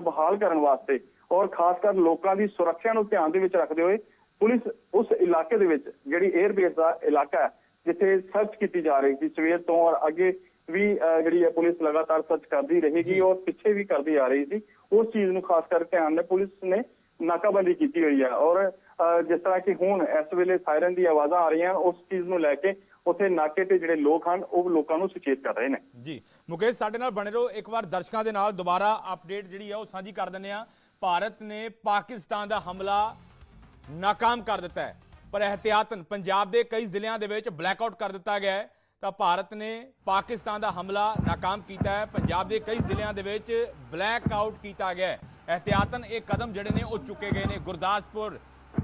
ਬਹਾਲ ਕਰਨ ਵਾਸਤੇ ਔਰ ਖਾਸ ਕਰ ਲੋਕਾਂ ਦੀ ਸੁਰੱਖਿਆ ਨੂੰ ਧਿਆਨ ਦੇ ਵਿੱਚ ਰੱਖਦੇ ਹੋਏ ਪੁਲਿਸ ਉਸ ਇਲਾਕੇ ਦੇ ਵਿੱਚ ਜਿਹੜੀ 에ਅਰ ਬੇਸ ਦਾ ਇਲਾਕਾ ਹੈ ਜਿੱਥੇ ਸਰਚ ਕੀਤੀ ਜਾ ਰਹੀ ਸੀ ਸਵੇਰ ਤੋਂ ਔਰ ਅੱਗੇ ਵੀ ਜਿਹੜੀ ਹੈ ਪੁਲਿਸ ਲਗਾਤਾਰ ਸਰਚ ਕਰਦੀ ਰਹੇਗੀ ਔਰ ਪਿੱਛੇ ਵੀ ਕਰਦੀ ਆ ਰਹੀ ਸੀ ਉਸ ਚੀਜ਼ ਨੂੰ ਖਾਸ ਕਰ ਧਿਆਨ ਨਾਲ ਪੁਲਿਸ ਨੇ ਨਾਕਾਬੰਦੀ ਕੀਤੀ ਹੋਈ ਹੈ ਔਰ ਜਿਸ ਤਰ੍ਹਾਂ ਕਿ ਹੁਣ ਇਸ ਵੇਲੇ ਸਾਇਰਨ ਦੀ ਆਵਾਜ਼ਾਂ ਆ ਰਹੀਆਂ ਉਸ ਚੀਜ਼ ਨੂੰ ਲੈ ਕੇ ਉੱਥੇ ਨਾਕੇ ਤੇ ਜਿਹੜੇ ਲੋਕ ਹਨ, ਉਹ ਲੋਕਾਂ ਨੂੰ ਸੁਚੇਤ ਕਰ ਰਹੇ ਨੇ। ਜੀ। ਮੁਕੇਸ਼, ਸਾਡੇ ਨਾਲ ਬਣੇ ਰਹੋ। ਇੱਕ ਵਾਰ ਦਰਸ਼ਕਾਂ ਦੇ ਨਾਲ ਦੁਬਾਰਾ ਅਪਡੇਟ ਜਿਹੜੀ ਆ ਉਹ ਸਾਂਝੀ ਕਰ ਦਿੰਦੇ ਆ। ਭਾਰਤ ਨੇ ਪਾਕਿਸਤਾਨ ਦਾ ਹਮਲਾ ਨਾਕਾਮ ਕਰ ਦਿੱਤਾ ਹੈ। ਪਰ ਇਹਤਿਆਤਨ ਪੰਜਾਬ ਦੇ ਕਈ ਜ਼ਿਲ੍ਹਿਆਂ ਦੇ ਵਿੱਚ ਬਲੈਕਆਊਟ ਕਰ ਦਿੱਤਾ ਗਿਆ ਹੈ। ਤਾਂ ਭਾਰਤ ਨੇ ਪਾਕਿਸਤਾਨ ਦਾ ਹਮਲਾ ਨਾਕਾਮ ਕੀਤਾ ਹੈ। ਪੰਜਾਬ ਦੇ ਕਈ ਜ਼ਿਲ੍ਹਿਆਂ ਦੇ ਵਿੱਚ ਬਲੈਕਆਊਟ ਕੀਤਾ ਗਿਆ ਹੈ। ਇਹਤਿਆਤਨ ਇਹ ਕਦਮ ਜਿਹੜੇ ਨੇ ਉਹ ਚੁੱਕੇ ਗਏ ਨੇ ਗੁਰਦਾਸਪੁਰ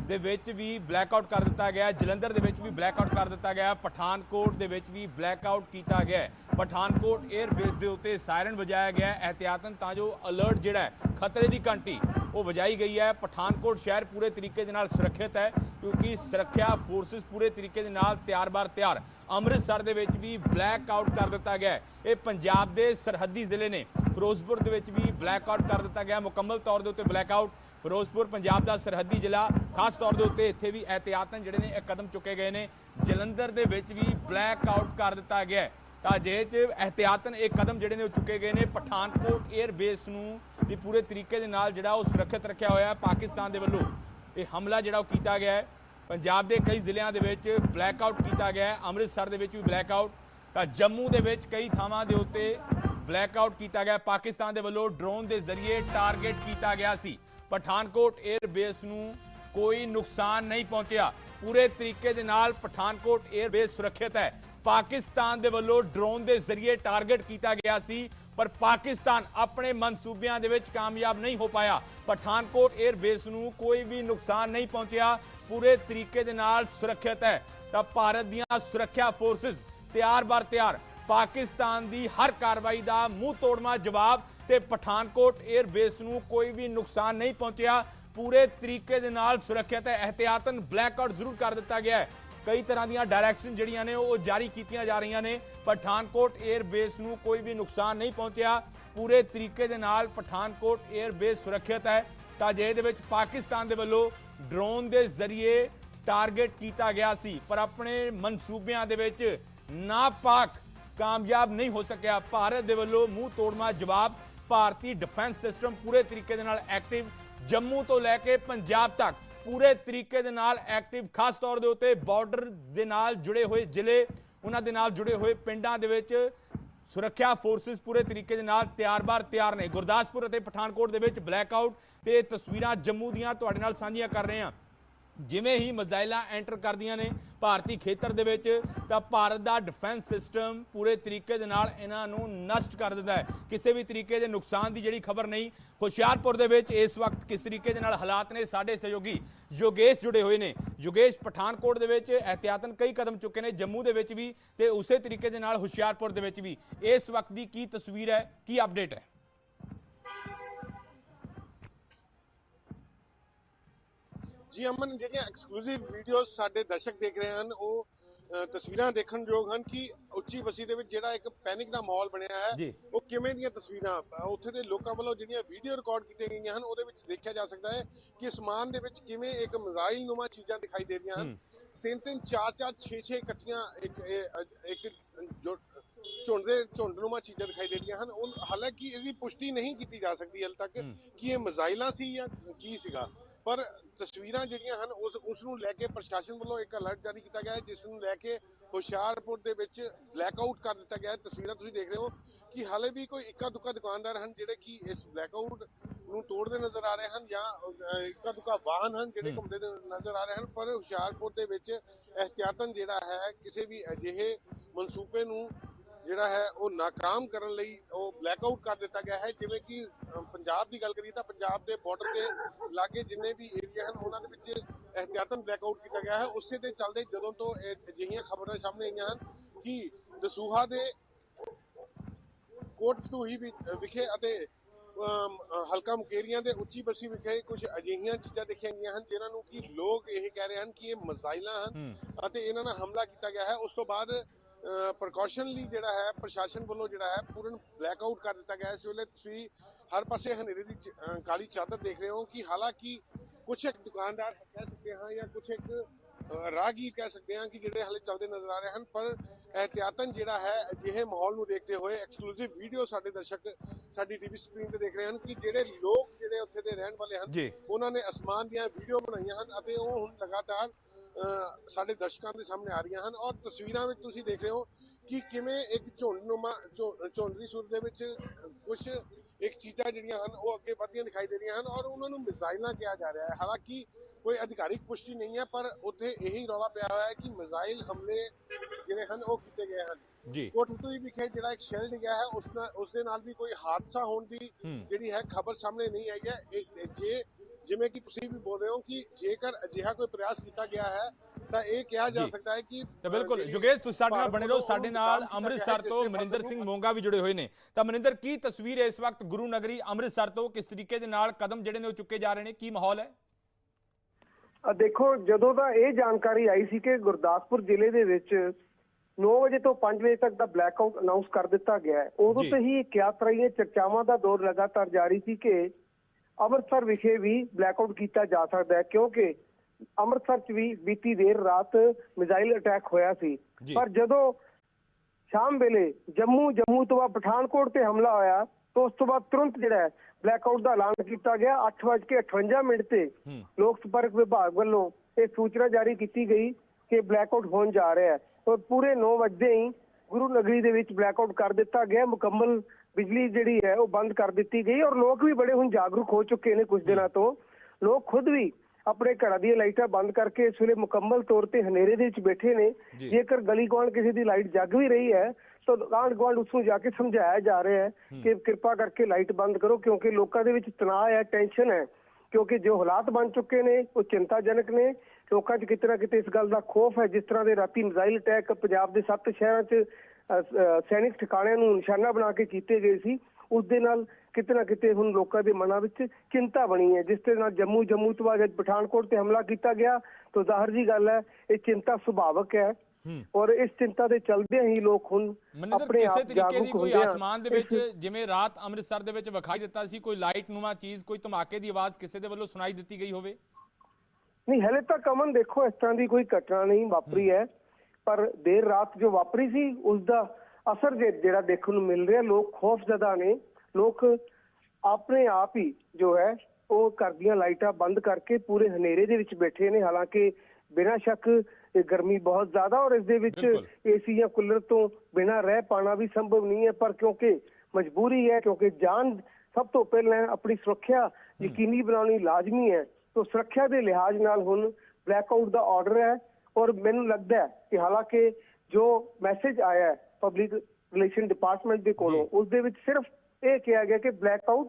ਦੇ ਵਿੱਚ ਵੀ ਬਲੈਕ ਆਊਟ ਕਰ ਦਿੱਤਾ ਗਿਆ ਜਲੰਧਰ ਦੇ ਵਿੱਚ ਵੀ ਬਲੈਕ ਆਊਟ ਕਰ ਦਿੱਤਾ ਗਿਆ ਪਠਾਨਕੋਟ ਦੇ ਵਿੱਚ ਵੀ ਬਲੈਕ ਆਊਟ ਕੀਤਾ ਗਿਆ ਪਠਾਨਕੋਟ 에ਅਰ ਬੇਸ ਦੇ ਉੱਤੇ ਸਾਇਰਨ ਵਜਾਇਆ ਗਿਆ ਇਹਤਿਆਤਨ ਤਾਂ ਜੋ ਅਲਰਟ ਜਿਹੜਾ ਖਤਰੇ ਦੀ ਘੰਟੀ, ਉਹ ਵਜਾਈ ਗਈ ਹੈ। ਪਠਾਨਕੋਟ ਸ਼ਹਿਰ ਪੂਰੇ ਤਰੀਕੇ ਦੇ ਨਾਲ ਸੁਰੱਖਿਅਤ ਹੈ, ਕਿਉਂਕਿ ਸੁਰੱਖਿਆ ਫੋਰਸਸ ਪੂਰੇ ਤਰੀਕੇ ਦੇ ਨਾਲ ਤਿਆਰ-ਬਾਰ ਤਿਆਰ। ਅੰਮ੍ਰਿਤਸਰ ਦੇ ਵਿੱਚ ਵੀ ਬਲੈਕ ਆਊਟ ਕਰ ਦਿੱਤਾ ਗਿਆ ਇਹ ਪੰਜਾਬ ਦੇ ਸਰਹੱਦੀ ਜ਼ਿਲ੍ਹੇ ਨੇ। ਫਿਰੋਜ਼ਪੁਰ ਦੇ ਵਿੱਚ ਵੀ ਬਲੈਕ ਆਊਟ ਕਰ ਦਿੱਤਾ ਗਿਆ ਮੁਕੰਮਲ ਤੌਰ ਦੇ ਉੱਤੇ ਬਲੈਕ ਆਊਟ ਫਿਰੋਜ਼ਪੁਰ, ਪੰਜਾਬ ਦਾ ਸਰਹੱਦੀ ਜ਼ਿਲ੍ਹਾ, ਖਾਸ ਤੌਰ ਦੇ ਉੱਤੇ ਇੱਥੇ ਵੀ ਇਹਤਿਆਤਨ ਜਿਹੜੇ ਨੇ ਇਹ ਕਦਮ ਚੁੱਕੇ ਗਏ ਨੇ। ਜਲੰਧਰ ਦੇ ਵਿੱਚ ਵੀ ਬਲੈਕ ਆਊਟ ਕਰ ਦਿੱਤਾ ਗਿਆ ਹੈ। ਤਾਂ ਜੇ ਚ ਇਹਤਿਆਤਨ ਇਹ ਕਦਮ ਜਿਹੜੇ ਨੇ ਉਹ ਚੁੱਕੇ ਗਏ ਨੇ। ਪਠਾਨਕੋਟ 에ਅਰ ਬੇਸ ਨੂੰ ਵੀ ਪੂਰੇ ਤਰੀਕੇ ਦੇ ਨਾਲ ਜਿਹੜਾ ਉਹ ਸੁਰੱਖਿਅਤ ਰੱਖਿਆ ਹੋਇਆ ਹੈ ਪਾਕਿਸਤਾਨ ਦੇ ਵੱਲੋਂ। ਇਹ ਹਮਲਾ ਜਿਹੜਾ ਉਹ ਕੀਤਾ ਗਿਆ ਹੈ। ਪੰਜਾਬ ਦੇ ਕਈ ਜ਼ਿਲ੍ਹਿਆਂ ਦੇ ਵਿੱਚ ਬਲੈਕ ਆਊਟ ਕੀਤਾ ਗਿਆ ਹੈ। ਅੰਮ੍ਰਿਤਸਰ ਦੇ ਵਿੱਚ ਵੀ ਬਲੈਕ ਆਊਟ ਤਾਂ ਜੰਮੂ ਦੇ ਵਿੱਚ ਕਈ ਥਾਵਾਂ ਦੇ ਉੱਤੇ ਬਲੈਕ ਆਊਟ ਕੀਤਾ ਗਿਆ ਪਾਕਿਸਤਾਨ ਦੇ ਵੱਲੋਂ ਡਰੋਨ ਦੇ ਜ਼ਰੀਏ ਟਾਰਗੇਟ ਕੀਤਾ ਗਿਆ ਸੀ। ਪਠਾਨਕੋਟ 에ਅਰ ਨੂੰ ਕੋਈ ਨੁਕਸਾਨ ਨਹੀਂ ਪਹੁੰਚਿਆ। ਪੂਰੇ ਤਰੀਕੇ ਦੇ ਨਾਲ ਪਠਾਨਕੋਟ 에ਅਰ ਸੁਰੱਖਿਅਤ ਹੈ। ਪਾਕਿਸਤਾਨ ਦੇ ਵੱਲੋਂ ਡਰੋਨ ਦੇ ਜ਼ਰੀਏ ਟਾਰਗੇਟ ਕੀਤਾ ਗਿਆ ਸੀ, ਪਰ ਪਾਕਿਸਤਾਨ ਆਪਣੇ ਮਨਸੂਬਿਆਂ ਦੇ ਵਿੱਚ ਕਾਮਯਾਬ ਨਹੀਂ ਹੋ ਪਾਇਆ। ਪਠਾਨਕੋਟ 에ਅਰ ਨੂੰ ਕੋਈ ਵੀ ਨੁਕਸਾਨ ਨਹੀਂ ਪਹੁੰਚਿਆ। ਪੂਰੇ ਤਰੀਕੇ ਦੇ ਨਾਲ ਸੁਰੱਖਿਅਤ ਹੈ। ਤਾਂ ਭਾਰਤ ਦੀਆਂ ਸੁਰੱਖਿਆ ਫੋਰਸਸ ਤਿਆਰ-ਬਰ ਤਿਆਰ। ਪਾਕਿਸਤਾਨ ਦੀ ਹਰ ਕਾਰਵਾਈ ਦਾ ਮੂੰਹ ਤੋੜਵਾ ਜਵਾਬ ਤੇ ਪਠਾਨਕੋਟ 에ਅਰ ਨੂੰ ਕੋਈ ਵੀ ਨੁਕਸਾਨ ਨਹੀਂ ਪਹੁੰਚਿਆ। ਪੂਰੇ ਤਰੀਕੇ ਦੇ ਨਾਲ ਸੁਰੱਖਿਅਤ ਹੈ ਇhtiyatਨ ਬਲੈਕ ਆਊਟ ਜ਼ਰੂਰ ਕਰ ਦਿੱਤਾ ਗਿਆ ਹੈ। ਕਈ ਤਰ੍ਹਾਂ ਦੀਆਂ ਡਾਇਰੈਕਸ਼ਨ ਜਿਹੜੀਆਂ ਨੇ ਉਹ ਜਾਰੀ ਕੀਤੀਆਂ ਜਾ ਰਹੀਆਂ ਨੇ। ਪਠਾਨਕੋਟ 에ਅਰ ਨੂੰ ਕੋਈ ਵੀ ਨੁਕਸਾਨ ਨਹੀਂ ਪਹੁੰਚਿਆ। ਪੂਰੇ ਤਰੀਕੇ ਦੇ ਨਾਲ ਪਠਾਨਕੋਟ 에ਅਰ ਸੁਰੱਖਿਅਤ ਹੈ। ਤਾਂ ਜੇ ਦੇ ਵਿੱਚ ਪਾਕਿਸਤਾਨ ਦੇ ਵੱਲੋਂ ਡਰੋਨ ਦੇ ਜ਼ਰੀਏ ਟਾਰਗੇਟ ਕੀਤਾ ਗਿਆ ਸੀ, ਪਰ ਆਪਣੇ ਮਨਸੂਬਿਆਂ ਦੇ ਵਿੱਚ ਨਾਪਾਕ ਕਾਮਯਾਬ ਨਹੀਂ ਹੋ ਸਕਿਆ। ਭਾਰਤ ਦੇ ਵੱਲੋਂ ਮੂੰਹ ਤੋੜਮਾ ਜਵਾਬ ਭਾਰਤੀ ਡਿਫੈਂਸ ਸਿਸਟਮ ਪੂਰੇ ਤਰੀਕੇ ਦੇ ਨਾਲ ਐਕਟਿਵ, ਜੰਮੂ ਤੋਂ ਲੈ ਕੇ ਪੰਜਾਬ ਤੱਕ ਪੂਰੇ ਤਰੀਕੇ ਦੇ ਨਾਲ ਐਕਟਿਵ, ਖਾਸ ਤੌਰ ਦੇ ਉੱਤੇ ਬਾਰਡਰ ਦੇ ਨਾਲ ਜੁੜੇ ਹੋਏ ਜ਼ਿਲ੍ਹੇ, ਉਹਨਾਂ ਦੇ ਨਾਲ ਜੁੜੇ ਹੋਏ ਪਿੰਡਾਂ ਦੇ ਵਿੱਚ ਸੁਰੱਖਿਆ ਫੋਰਸਸ ਪੂਰੇ ਤਰੀਕੇ ਦੇ ਨਾਲ ਤਿਆਰ-ਬਾਰ ਤਿਆਰ ਨੇ। ਗੁਰਦਾਸਪੁਰ ਅਤੇ ਪਠਾਨਕੋਟ ਦੇ ਵਿੱਚ ਬਲੈਕ ਬਲੈਕਆਊਟ ਤੇ ਤਸਵੀਰਾਂ ਜੰਮੂ ਦੀਆਂ ਤੁਹਾਡੇ ਨਾਲ ਸਾਂਝੀਆਂ ਕਰ ਰਹੇ ਹਾਂ। ਜਿਵੇਂ ਹੀ ਮਜ਼ਾਇਲਾਂ ਐਂਟਰ ਕਰਦੀਆਂ ਨੇ ਭਾਰਤੀ ਖੇਤਰ ਦੇ ਵਿੱਚ, ਤਾਂ ਭਾਰਤ ਦਾ ਡਿਫੈਂਸ ਸਿਸਟਮ ਪੂਰੇ ਤਰੀਕੇ ਦੇ ਨਾਲ ਇਹਨਾਂ ਨੂੰ ਨਸ਼ਟ ਕਰ ਦਿੰਦਾ ਹੈ। ਕਿਸੇ ਵੀ ਤਰੀਕੇ ਦੇ ਨੁਕਸਾਨ ਦੀ ਜਿਹੜੀ ਖਬਰ ਨਹੀਂ, ਹੁਸ਼ਿਆਰਪੁਰ ਦੇ ਵਿੱਚ ਇਸ ਵਕਤ ਕਿਸ ਤਰੀਕੇ ਦੇ ਨਾਲ ਹਾਲਾਤ ਨੇ, ਸਾਡੇ ਸਹਿਯੋਗੀ ਯੋਗੇਸ਼ ਜੁੜੇ ਹੋਏ ਨੇ। ਯੋਗੇਸ਼, ਪਠਾਨਕੋਟ ਦੇ ਵਿੱਚ ਇਹਤਿਆਤਨ ਕਈ ਕਦਮ ਚੁੱਕੇ ਨੇ, ਜੰਮੂ ਦੇ ਵਿੱਚ ਵੀ ਤੇ ਉਸੇ ਤਰੀਕੇ ਦੇ ਨਾਲ ਹੁਸ਼ਿਆਰਪੁਰ ਦੇ ਵਿੱਚ ਵੀ। ਇਸ ਵਕਤ ਦੀ ਕੀ ਤਸਵੀਰ ਹੈ, ਕੀ ਅਪਡੇਟ ਹੈ? ਜੀ ਅਮਨ ਜਿਹੜੀਆਂ ਐਕਸਕਲੂਸਿਵ ਵੀਡੀਓਜ਼ ਸਾਡੇ ਦਰਸ਼ਕ ਦੇਖ ਰਹੇ ਹਨ ਉਹ ਤਸਵੀਰਾਂ ਦੇਖਣ ਯੋਗ ਹਨ ਕਿ ਉੱਚੀ ਬਸੀ ਦੇ ਵਿੱਚ ਜਿਹੜਾ ਇੱਕ ਪੈਨਿਕ ਦਾ ਮਾਹੌਲ ਬਣਿਆ। ਹੈ ਉਹ ਕਿਵੇਂ ਦੀਆਂ ਤਸਵੀਰਾਂ ਉੱਥੇ ਦੇ ਲੋਕਾਂ ਵੱਲੋਂ ਜਿਹੜੀਆਂ ਵੀਡੀਓ ਰਿਕਾਰਡ ਕੀਤੀਆਂ ਗਈਆਂ ਹਨ ਉਹਦੇ ਵਿੱਚ ਦੇਖਿਆ ਜਾ ਸਕਦਾ ਹੈ ਕਿ ਅਸਮਾਨ ਦੇ ਵਿੱਚ ਕਿਵੇਂ ਇੱਕ ਮਿਜ਼ਾਈਲ ਨੂਮਾ ਚੀਜ਼ਾਂ ਦਿਖਾਈ ਦੇ ਰਹੀਆਂ ਹਨ। ਤਿੰਨ ਤਿੰਨ ਚਾਰ ਚਾਰ 6 6 ਇਕੱਠੀਆਂ ਇੱਕ ਇੱਕ ਜੋ ਝੁੰਡ ਦੇ ਝੁੰਡ ਨੂਮਾ ਚੀਜ਼ਾਂ ਦਿਖਾਈ ਦੇ ਰਹੀਆਂ ਹਨ। ਉਹ ਹਾਲਾਂਕਿ ਇਹਦੀ ਪੁਸ਼ਟੀ ਨਹੀਂ ਕੀਤੀ ਜਾ ਸਕਦੀ ਹਾਲੇ ਤੱਕ ਕਿ ਇਹ ਮਿਜ਼ਾਈਲਾਂ ਸੀ ਜਾਂ ਕੀ ਸੀਗਾ। ਪਰ ਤਸਵੀਰਾਂ ਜਿਹੜੀਆਂ ਹਨ ਉਸ ਉਸ ਨੂੰ ਲੈ ਕੇ ਪ੍ਰਸ਼ਾਸਨ ਵੱਲੋਂ ਇੱਕ ਅਲਰਟ ਜਾਰੀ ਕੀਤਾ ਗਿਆ ਹੈ ਜਿਸ ਨੂੰ ਲੈ ਕੇ ਹੁਸ਼ਿਆਰਪੁਰ ਦੇ ਵਿੱਚ ਬਲੈਕਆਊਟ ਕਰ ਦਿੱਤਾ ਗਿਆ ਹੈ। ਤਸਵੀਰਾਂ ਤੁਸੀਂ ਦੇਖ ਰਹੇ ਹੋ ਕਿ ਹਾਲੇ ਵੀ ਕੋਈ ਇੱਕਾ ਦੁੱਕਾ ਦੁਕਾਨਦਾਰ ਹਨ ਜਿਹੜੇ ਕਿ ਇਸ ਬਲੈਕਆਊਟ ਨੂੰ ਤੋੜਦੇ ਨਜ਼ਰ ਆ ਰਹੇ ਹਨ ਜਾਂ ਇੱਕਾ ਦੁੱਕਾ ਵਾਹਨ ਹਨ ਜਿਹੜੇ ਘੁੰਮਦੇ ਨਜ਼ਰ ਆ ਰਹੇ ਹਨ ਪਰ ਹੁਸ਼ਿਆਰਪੁਰ ਦੇ ਵਿੱਚ ਇਹਤਿਆਤਨ ਜਿਹੜਾ ਹੈ ਕਿਸੇ ਵੀ ਅਜਿਹੇ ਮਨਸੂਬੇ ਨੂੰ ਜਿਹੜਾ ਹੈ ਉਹ ਨਾਕਾਮ ਕਰਨ ਲਈ ਉਹ ਬਲੈਕਆਊਟ ਕਰ ਦਿੱਤਾ ਗਿਆ ਹੈ। ਜਿਵੇਂ ਕਿ ਪੰਜਾਬ ਦੀ ਗੱਲ ਕਰੀਏ ਤਾਂ ਪੰਜਾਬ ਦੇ ਬਾਰਡਰ ਦੇ ਲਾਗੇ ਜਿੰਨੇ ਵੀ ਏਰੀਆ ਹਨ ਉਹਨਾਂ ਦੇ ਵਿੱਚ ਇਹਤਿਆਤਨ ਬਲੈਕਆਊਟ ਕੀਤਾ ਗਿਆ ਹੈ। ਉਸੇ ਦੇ ਚੱਲਦੇ ਜਦੋਂ ਤੋਂ ਇਹ ਅਜਿਹੀਆਂ ਖਬਰਾਂ ਸਾਹਮਣੇ ਆਈਆਂ ਹਨ ਕਿ ਦਸੂਹਾ ਦੇ ਕੋਟ ਫਤੂਹੀ ਵਿਖੇ ਅਤੇ ਹਲਕਾ ਮੁਕੇਰੀਆਂ ਦੇ ਉੱਚੀ ਬਸੀ ਵਿਖੇ ਕੁਝ ਅਜਿਹੀਆਂ ਚੀਜ਼ਾਂ ਦੇਖੀਆਂ ਗਈਆਂ ਹਨ ਜਿਨ੍ਹਾਂ ਨੂੰ ਕਿ ਲੋਕ ਇਹ ਕਹਿ ਰਹੇ ਹਨ ਕਿ ਇਹ ਮਜ਼ਾਈਲਾਂ ਹਨ ਅਤੇ ਇਹਨਾਂ ਨਾਲ ਹਮਲਾ ਕੀਤਾ ਗਿਆ ਹੈ। ਉਸ ਤੋਂ ਬਾਅਦ ਲਈ ਜਿਹੜਾ ਹੈ ਪ੍ਰਸ਼ਾਸਨ ਵੱਲੋਂ ਜਿਹੜਾ ਹੈ ਪੂਰਨ ਬਲੈਕਆਊਟ ਕਰ ਦਿੱਤਾ ਗਿਆ ਹੈ। ਇਸ ਵੇਲੇ ਤੁਸੀਂ ਹਰ ਪਾਸੇ ਹਨੇਰੇ ਦੀ ਚ- ਕਾਲੀ ਚਾਦਰ ਦੇਖ ਰਹੇ ਹੋ ਕਿ ਹਾਲਾਂਕਿ ਕੁਝ ਇੱਕ ਦੁਕਾਨਦਾਰ ਕਹਿ ਸਕਦੇ ਹਾਂ ਜਾਂ ਕੁਝ ਇੱਕ ਰਾਹਗੀਰ ਕਹਿ ਸਕਦੇ ਹਾਂ ਕਿ ਜਿਹੜੇ ਹਲੇ ਚੱਲਦੇ ਨਜ਼ਰ ਆ ਰਹੇ ਹਨ ਪਰ ਇਹਤਿਆਤਨ ਜਿਹੜਾ ਹੈ ਅਜਿਹੇ ਮਾਹੌਲ ਨੂੰ ਦੇਖਦੇ ਹੋਏ ਐਕਸਕਲੂਸਿਵ ਵੀਡੀਓ ਸਾਡੇ ਦਰਸ਼ਕ ਸਾਡੀ ਟੀਵੀ ਸਕਰੀਨ ਤੇ ਦੇਖ ਰਹੇ ਹਨ ਕਿ ਜਿਹੜੇ ਲੋਕ ਜਿਹੜੇ ਉੱਥੇ ਦੇ ਰਹਿਣ ਵਾਲੇ ਹਨ ਜੀ ਉਹਨਾਂ ਨੇ ਅਸਮਾਨ ਦੀਆਂ ਵੀਡੀਓ ਬਣਾਈਆਂ ਹਨ ਅਤੇ ਉਹ ਹੁਣ ਲਗਾਤਾਰ ਸਾਡੇ ਦਰਸ਼ਕਾਂ ਦੇ ਸਾਹਮਣੇ ਆ ਰਹੀਆਂ ਹਨ ਔਰ ਤਸਵੀਰਾਂ ਵਿੱਚ ਤੁਸੀਂ ਦੇਖ ਰਹੇ ਹੋ ਕਿ ਕਿਵੇਂ ਇੱਕ ਝੁੰਡਨੁਮਾ ਝੁੰਡ ਦੀ ਸੂਰਤ ਦੇ ਵਿੱਚ ਕੁਝ ਇੱਕ ਚੀਜ਼ਾਂ ਜਿਹੜੀਆਂ ਹਨ ਉਹ ਅੱਗੇ ਵਧਦੀਆਂ ਦਿਖਾਈ ਦੇ ਰਹੀਆਂ ਹਨ ਔਰ ਉਹਨਾਂ ਨੂੰ ਮਿਜ਼ਾਈਲਾਂ ਕਿਹਾ ਜਾ ਰਿਹਾ ਹੈ। ਹਾਲਾਂਕਿ ਕੋਈ ਅਧਿਕਾਰਿਕ ਪੁਸ਼ਟੀ ਨਹੀਂ ਹੈ ਪਰ ਉੱਥੇ ਇਹੀ ਰੌਲਾ ਪਿਆ ਹੋਇਆ ਹੈ ਕਿ ਮਿਜ਼ਾਈਲ ਹਮਲੇ ਜਿਹੜੇ ਹਨ ਉਹ ਕੀਤੇ ਗਏ ਹਨ। ਜੀ। ਕੋਟਪੁਤਲੀ ਵਿਖੇ ਜਿਹੜਾ ਇੱਕ ਸ਼ੈਲ ਡਿੱਗਿਆ ਹੈ ਉਸ ਨਾਲ ਉਸ ਦੇ ਨਾਲ ਵੀ ਕੋਈ ਹਾਦਸਾ ਹੋਣ ਦੀ। ਜਿਹੜੀ ਹੈ ਖਬਰ ਸਾਹਮਣੇ ਨਹੀਂ ਆਈ ਹੈ। ਜੇ ਜਿਵੇਂ ਕਿ ਤੁਸੀਂ ਵੀ ਬੋਲ ਰਹੇ ਹੋ ਕਿ ਜੇਕਰ ਅਜਿਹਾ ਕੋਈ ਪ੍ਰਯਾਸ ਕੀਤਾ ਗਿਆ ਹੈ ਤਾਂ ਇਹ ਕਿਹਾ ਜਾ। ਸਕਦਾ ਹੈ ਕਿ ਤਾਂ ਬਿਲਕੁਲ ਯੋਗੇਸ਼ ਤੁਸੀਂ ਸਾਡੇ ਨਾਲ ਬਣੇ ਰਹੋ ਸਾਡੇ ਨਾਲ ਅੰਮ੍ਰਿਤਸਰ ਤੋਂ ਮਨਿੰਦਰ ਸਿੰਘ ਮੋਂਗਾ ਵੀ ਜੁੜੇ ਹੋਏ ਨੇ ਤਾਂ ਮਨਿੰਦਰ ਕੀ ਤਸਵੀਰ ਹੈ ਇਸ ਵਕਤ ਗੁਰੂ ਨਗਰੀ ਅੰਮ੍ਰਿਤਸਰ ਤੋਂ ਕਿਸ ਤਰੀਕੇ ਦੇ ਨਾਲ ਕਦਮ ਜਿਹੜੇ ਨੇ ਉਹ ਚੁੱਕੇ ਜਾ ਰਹੇ ਨੇ ਕੀ ਮਾਹੌਲ ਹੈ ਆ ਦੇਖੋ ਜਦੋਂ ਦਾ ਇਹ ਜਾਣਕਾਰੀ ਆਈ ਸੀ ਕਿ ਗੁਰਦਾਸਪੁਰ ਜ਼ਿਲ੍ਹੇ ਦੇ ਵਿੱਚ 9 ਵਜੇ ਤੋਂ 5 ਵਜੇ ਤੱਕ ਦਾ ਬਲੈਕਆਊਟ ਅਨਾਉਂਸ ਕਰ ਦਿੱਤਾ ਗਿਆ ਹੈ ਉਦੋਂ। ਤੋਂ ਹੀ ਇਹ ਕਿਆਤਰਾ ਇਹ ਚਰਚਾਵਾਂ ਦਾ ਦੌਰ ਲਗਾਤਾਰ ਜਾਰੀ ਸੀ ਕਿ ਅੰਮ੍ਰਿਤਸਰ ਵਿਖੇ ਵੀ ਬਲੈਕਆਊਟ ਕੀਤਾ ਜਾ ਸਕਦਾ ਹੈ ਕਿਉਂਕਿ ਅੰਮ੍ਰਿਤਸਰ 'ਚ ਵੀ ਬੀਤੀ ਦੇਰ ਰਾਤ ਮਿਜ਼ਾਈਲ ਅਟੈਕ ਹੋਇਆ ਸੀ। ਪਰ ਜਦੋਂ ਸ਼ਾਮ ਵੇਲੇ ਜੰਮੂ ਜੰਮੂ ਤੋਂ ਬਾਅਦ ਪਠਾਨਕੋਟ ਤੇ ਹਮਲਾ ਹੋਇਆ ਤਾਂ ਉਸ ਤੋਂ ਬਾਅਦ ਤੁਰੰਤ ਜਿਹੜਾ ਹੈ ਬਲੈਕਆਊਟ ਦਾ ਐਲਾਨ ਕੀਤਾ ਗਿਆ। 8:58 ਮਿੰਟ ਤੇ ਲੋਕ ਸੰਪਰਕ ਵਿਭਾਗ ਵੱਲੋਂ ਇਹ ਸੂਚਨਾ ਜਾਰੀ ਕੀਤੀ ਗਈ ਕਿ ਬਲੈਕਆਊਟ ਹੋਣ ਜਾ ਰਿਹਾ ਹੈ। ਔਰ ਪੂਰੇ 9 ਵਜੇ ਹੀ ਗੁਰੂ ਨਗਰੀ ਦੇ ਵਿੱਚ ਬਲੈਕਆਊਟ ਕਰ ਦਿੱਤਾ ਗਿਆ ਮੁਕੰਮਲ ਬਿਜਲੀ ਜਿਹੜੀ ਹੈ ਉਹ ਬੰਦ ਕਰ ਦਿੱਤੀ ਗਈ ਔਰ ਲੋਕ ਵੀ ਬੜੇ ਹੁਣ ਜਾਗਰੂਕ ਹੋ ਚੁੱਕੇ ਨੇ ਕੁਝ ਦਿਨਾਂ ਤੋਂ। ਲੋਕ ਖੁਦ ਵੀ ਆਪਣੇ ਘਰਾਂ ਦੀਆਂ ਲਾਈਟਾਂ ਬੰਦ ਕਰਕੇ ਇਸ ਵੇਲੇ ਮੁਕੰਮਲ ਤੌਰ ਤੇ ਹਨੇਰੇ ਦੇ ਵਿੱਚ ਬੈਠੇ ਨੇ। ਜੇਕਰ ਗਲੀ ਗੁਆਂਢ ਕਿਸੇ ਦੀ ਲਾਈਟ ਜਗ ਵੀ ਰਹੀ ਹੈ ਤਾਂ ਆਂਢ ਗੁਆਂਢ ਉਸ ਨੂੰ ਜਾ ਕੇ ਸਮਝਾਇਆ ਜਾ ਰਿਹਾ ਹੈ। ਕਿ ਕਿਰਪਾ ਕਰਕੇ ਲਾਈਟ ਬੰਦ ਕਰੋ ਕਿਉਂਕਿ ਲੋਕਾਂ ਦੇ ਵਿੱਚ ਤਣਾਅ ਹੈ ਟੈਨਸ਼ਨ ਹੈ। ਕਿਉਂਕਿ ਜੋ ਹਾਲਾਤ ਬਣ ਚੁੱਕੇ ਨੇ ਉਹ ਚਿੰਤਾਜਨਕ ਨੇ। ਲੋਕਾਂ 'ਚ ਕਿਤੇ ਨਾ ਕਿਤੇ ਇਸ ਗੱਲ ਦਾ ਖੋਫ ਹੈ ਜਿਸ ਤਰ੍ਹਾਂ ਦੇ ਰਾਤੀ ਮਿਜ਼ਾਈਲ ਅਟੈਕ ਪੰਜਾਬ ਦੇ ਸੱਤ ਸ਼ਹਿਰਾਂ 'ਚ ਸੈਨਿਕ ਠਿਕਾਣਿਆਂ ਨੂੰ ਨਿਸ਼ਾਨਾ ਬਣਾ ਕੇ ਕੀਤੇ ਗਏ ਸੀ ਉਸ ਦੇ ਨਾਲ ਕਿਤੇ ਨਾ ਕਿਤੇ ਹੁਣ ਲੋਕਾਂ ਦੇ ਮਨਾਂ ਵਿੱਚ ਚਿੰਤਾ ਬਣੀ ਹੈ ਜਿਸ ਦੇ ਨਾਲ ਜੰਮੂ ਜੰਮੂ ਤੋਂ ਬਾਅਦ ਪਠਾਨਕੋਟ ਤੇ ਹਮਲਾ ਕੀਤਾ ਗਿਆ। ਤਾਂ ਜ਼ਾਹਰ ਜੀ ਗੱਲ ਹੈ ਇਹ ਚਿੰਤਾ ਸੁਭਾਵਕ ਹੈ ਔਰ ਇਸ ਚਿੰਤਾ ਦੇ ਚਲਦਿਆਂ ਹੀ ਲੋਕ ਹੁਣ ਆਪਣੇ ਕਿਸੇ ਆਪ ਤਰੀਕੇ ਦੀ ਕੋਈ ਆਸਮਾਨ ਦੇ ਵਿੱਚ ਜਿਵੇਂ ਰਾਤ ਅੰਮ੍ਰਿਤਸਰ ਦੇ ਵਿੱਚ ਵਿਖਾਈ ਦਿੱਤਾ ਸੀ ਕੋਈ ਲਾਈਟ ਨੂਮਾ ਚੀਜ਼ ਕੋਈ ਧਮਾਕੇ ਦੀ ਆਵਾਜ਼ ਕਿਸੇ ਦੇ ਵੱਲੋਂ ਸੁਣਾਈ ਦਿੱਤੀ ਗਈ ਹੋਵੇ? ਨਹੀਂ ਹਲੇ ਤੱਕ ਅਮਨ ਦੇਖੋ ਇਸ ਤਰ੍ਹਾਂ ਦੀ ਕੋਈ ਘਟਨਾ ਨਹੀਂ ਵਾਪਰੀ ਹੈ। ਪਰ ਦੇਰ ਰਾਤ ਜੋ ਵਾਪਰੀ ਸੀ ਉਸ ਦਾ ਅਸਰ ਜਿਹੜਾ ਦੇਖਣ ਨੂੰ ਮਿਲ ਰਿਹਾ ਲੋਕ ਖੌਫਜ਼ਦਾ ਨੇ। ਲੋਕ ਆਪਣੇ ਆਪ ਹੀ ਜੋ ਹੈ ਉਹ ਘਰ ਦੀਆਂ ਲਾਈਟਾਂ ਬੰਦ ਕਰਕੇ ਪੂਰੇ ਹਨੇਰੇ ਦੇ ਵਿੱਚ ਬੈਠੇ ਨੇ। ਹਾਲਾਂਕਿ ਬਿਨਾਂ ਸ਼ੱਕ ਇਹ ਗਰਮੀ ਬਹੁਤ ਜ਼ਿਆਦਾ ਔਰ ਇਸ ਦੇ ਵਿੱਚ। ਏਸੀ ਜਾਂ ਕੂਲਰ ਤੋਂ ਬਿਨਾਂ ਰਹਿ ਪਾਣਾ ਵੀ ਸੰਭਵ ਨਹੀਂ ਹੈ। ਪਰ ਕਿਉਂਕਿ ਮਜਬੂਰੀ ਹੈ ਕਿਉਂਕਿ ਜਾਨ ਸਭ ਤੋਂ ਪਹਿਲਾਂ ਆਪਣੀ ਸੁਰੱਖਿਆ ਯਕੀਨੀ ਬਣਾਉਣੀ ਲਾਜ਼ਮੀ ਹੈ। ਤੋਂ ਸੁਰੱਖਿਆ ਦੇ ਲਿਹਾਜ਼ ਨਾਲ ਹੁਣ ਬਲੈਕਆਊਟ ਦਾ ਆਰਡਰ ਹੈ ਔਰ ਮੈਨੂੰ ਲੱਗਦਾ ਹੈ ਕਿ ਹਾਲਾਂਕਿ ਜੋ ਮੈਸੇਜ ਆਇਆ ਹੈ ਪਬਲਿਕ ਰਿਲੇਸ਼ਨ ਡਿਪਾਰਟਮੈਂਟ ਦੇ ਕੋਲੋਂ ਉਸ ਦੇ ਵਿੱਚ ਸਿਰਫ ਇਹ ਕਿਹਾ ਗਿਆ ਕਿ ਬਲੈਕਆਊਟ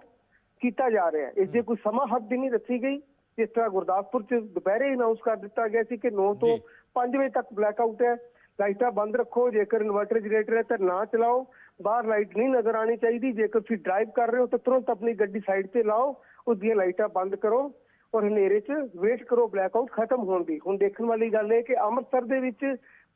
ਕੀਤਾ ਜਾ ਰਿਹਾ ਹੈ। ਇਸ ਦੇ ਕੋਈ ਸਮਾਂ ਹੱਦ ਨਹੀਂ ਰੱਖੀ ਗਈ। ਜਿਸ ਤਰ੍ਹਾਂ ਗੁਰਦਾਸਪੁਰ ਚ ਦੁਪਹਿਰੇ ਅਨਾਉਂਸ ਕਰ ਦਿੱਤਾ ਗਿਆ ਸੀ ਕਿ 9 ਤੋਂ ਜੀ। 5 ਵਜੇ ਤੱਕ ਬਲੈਕਆਊਟ ਹੈ। ਲਾਈਟਾਂ ਬੰਦ ਰੱਖੋ ਜੇਕਰ ਇਨਵਰਟਰ ਜਨਰੇਟਰ ਹੈ ਤਾਂ ਨਾ ਚਲਾਓ। ਬਾਹਰ ਲਾਈਟ ਨਹੀਂ ਨਜ਼ਰ ਆਣੀ ਚਾਹੀਦੀ। ਜੇਕਰ ਤੁਸੀਂ ਡਰਾਈਵ ਕਰ ਰਹੇ ਹੋ ਤਾਂ ਤੁਰੰਤ ਆਪਣੀ ਗੱਡੀ ਸਾਈਡ ਤੇ ਲਾਓ। ਉਸ ਦੀਆਂ ਲਾਈਟਾਂ ਬੰਦ ਕਰੋ। ਔਰ ਹਨੇਰੇ 'ਚ ਵੇਟ ਕਰੋ ਬਲੈਕਆਊਟ ਖਤਮ ਹੋਣ ਦੀ। ਹੁਣ ਦੇਖਣ ਵਾਲੀ ਗੱਲ ਇਹ ਕਿ ਅੰਮ੍ਰਿਤਸਰ ਦੇ ਵਿੱਚ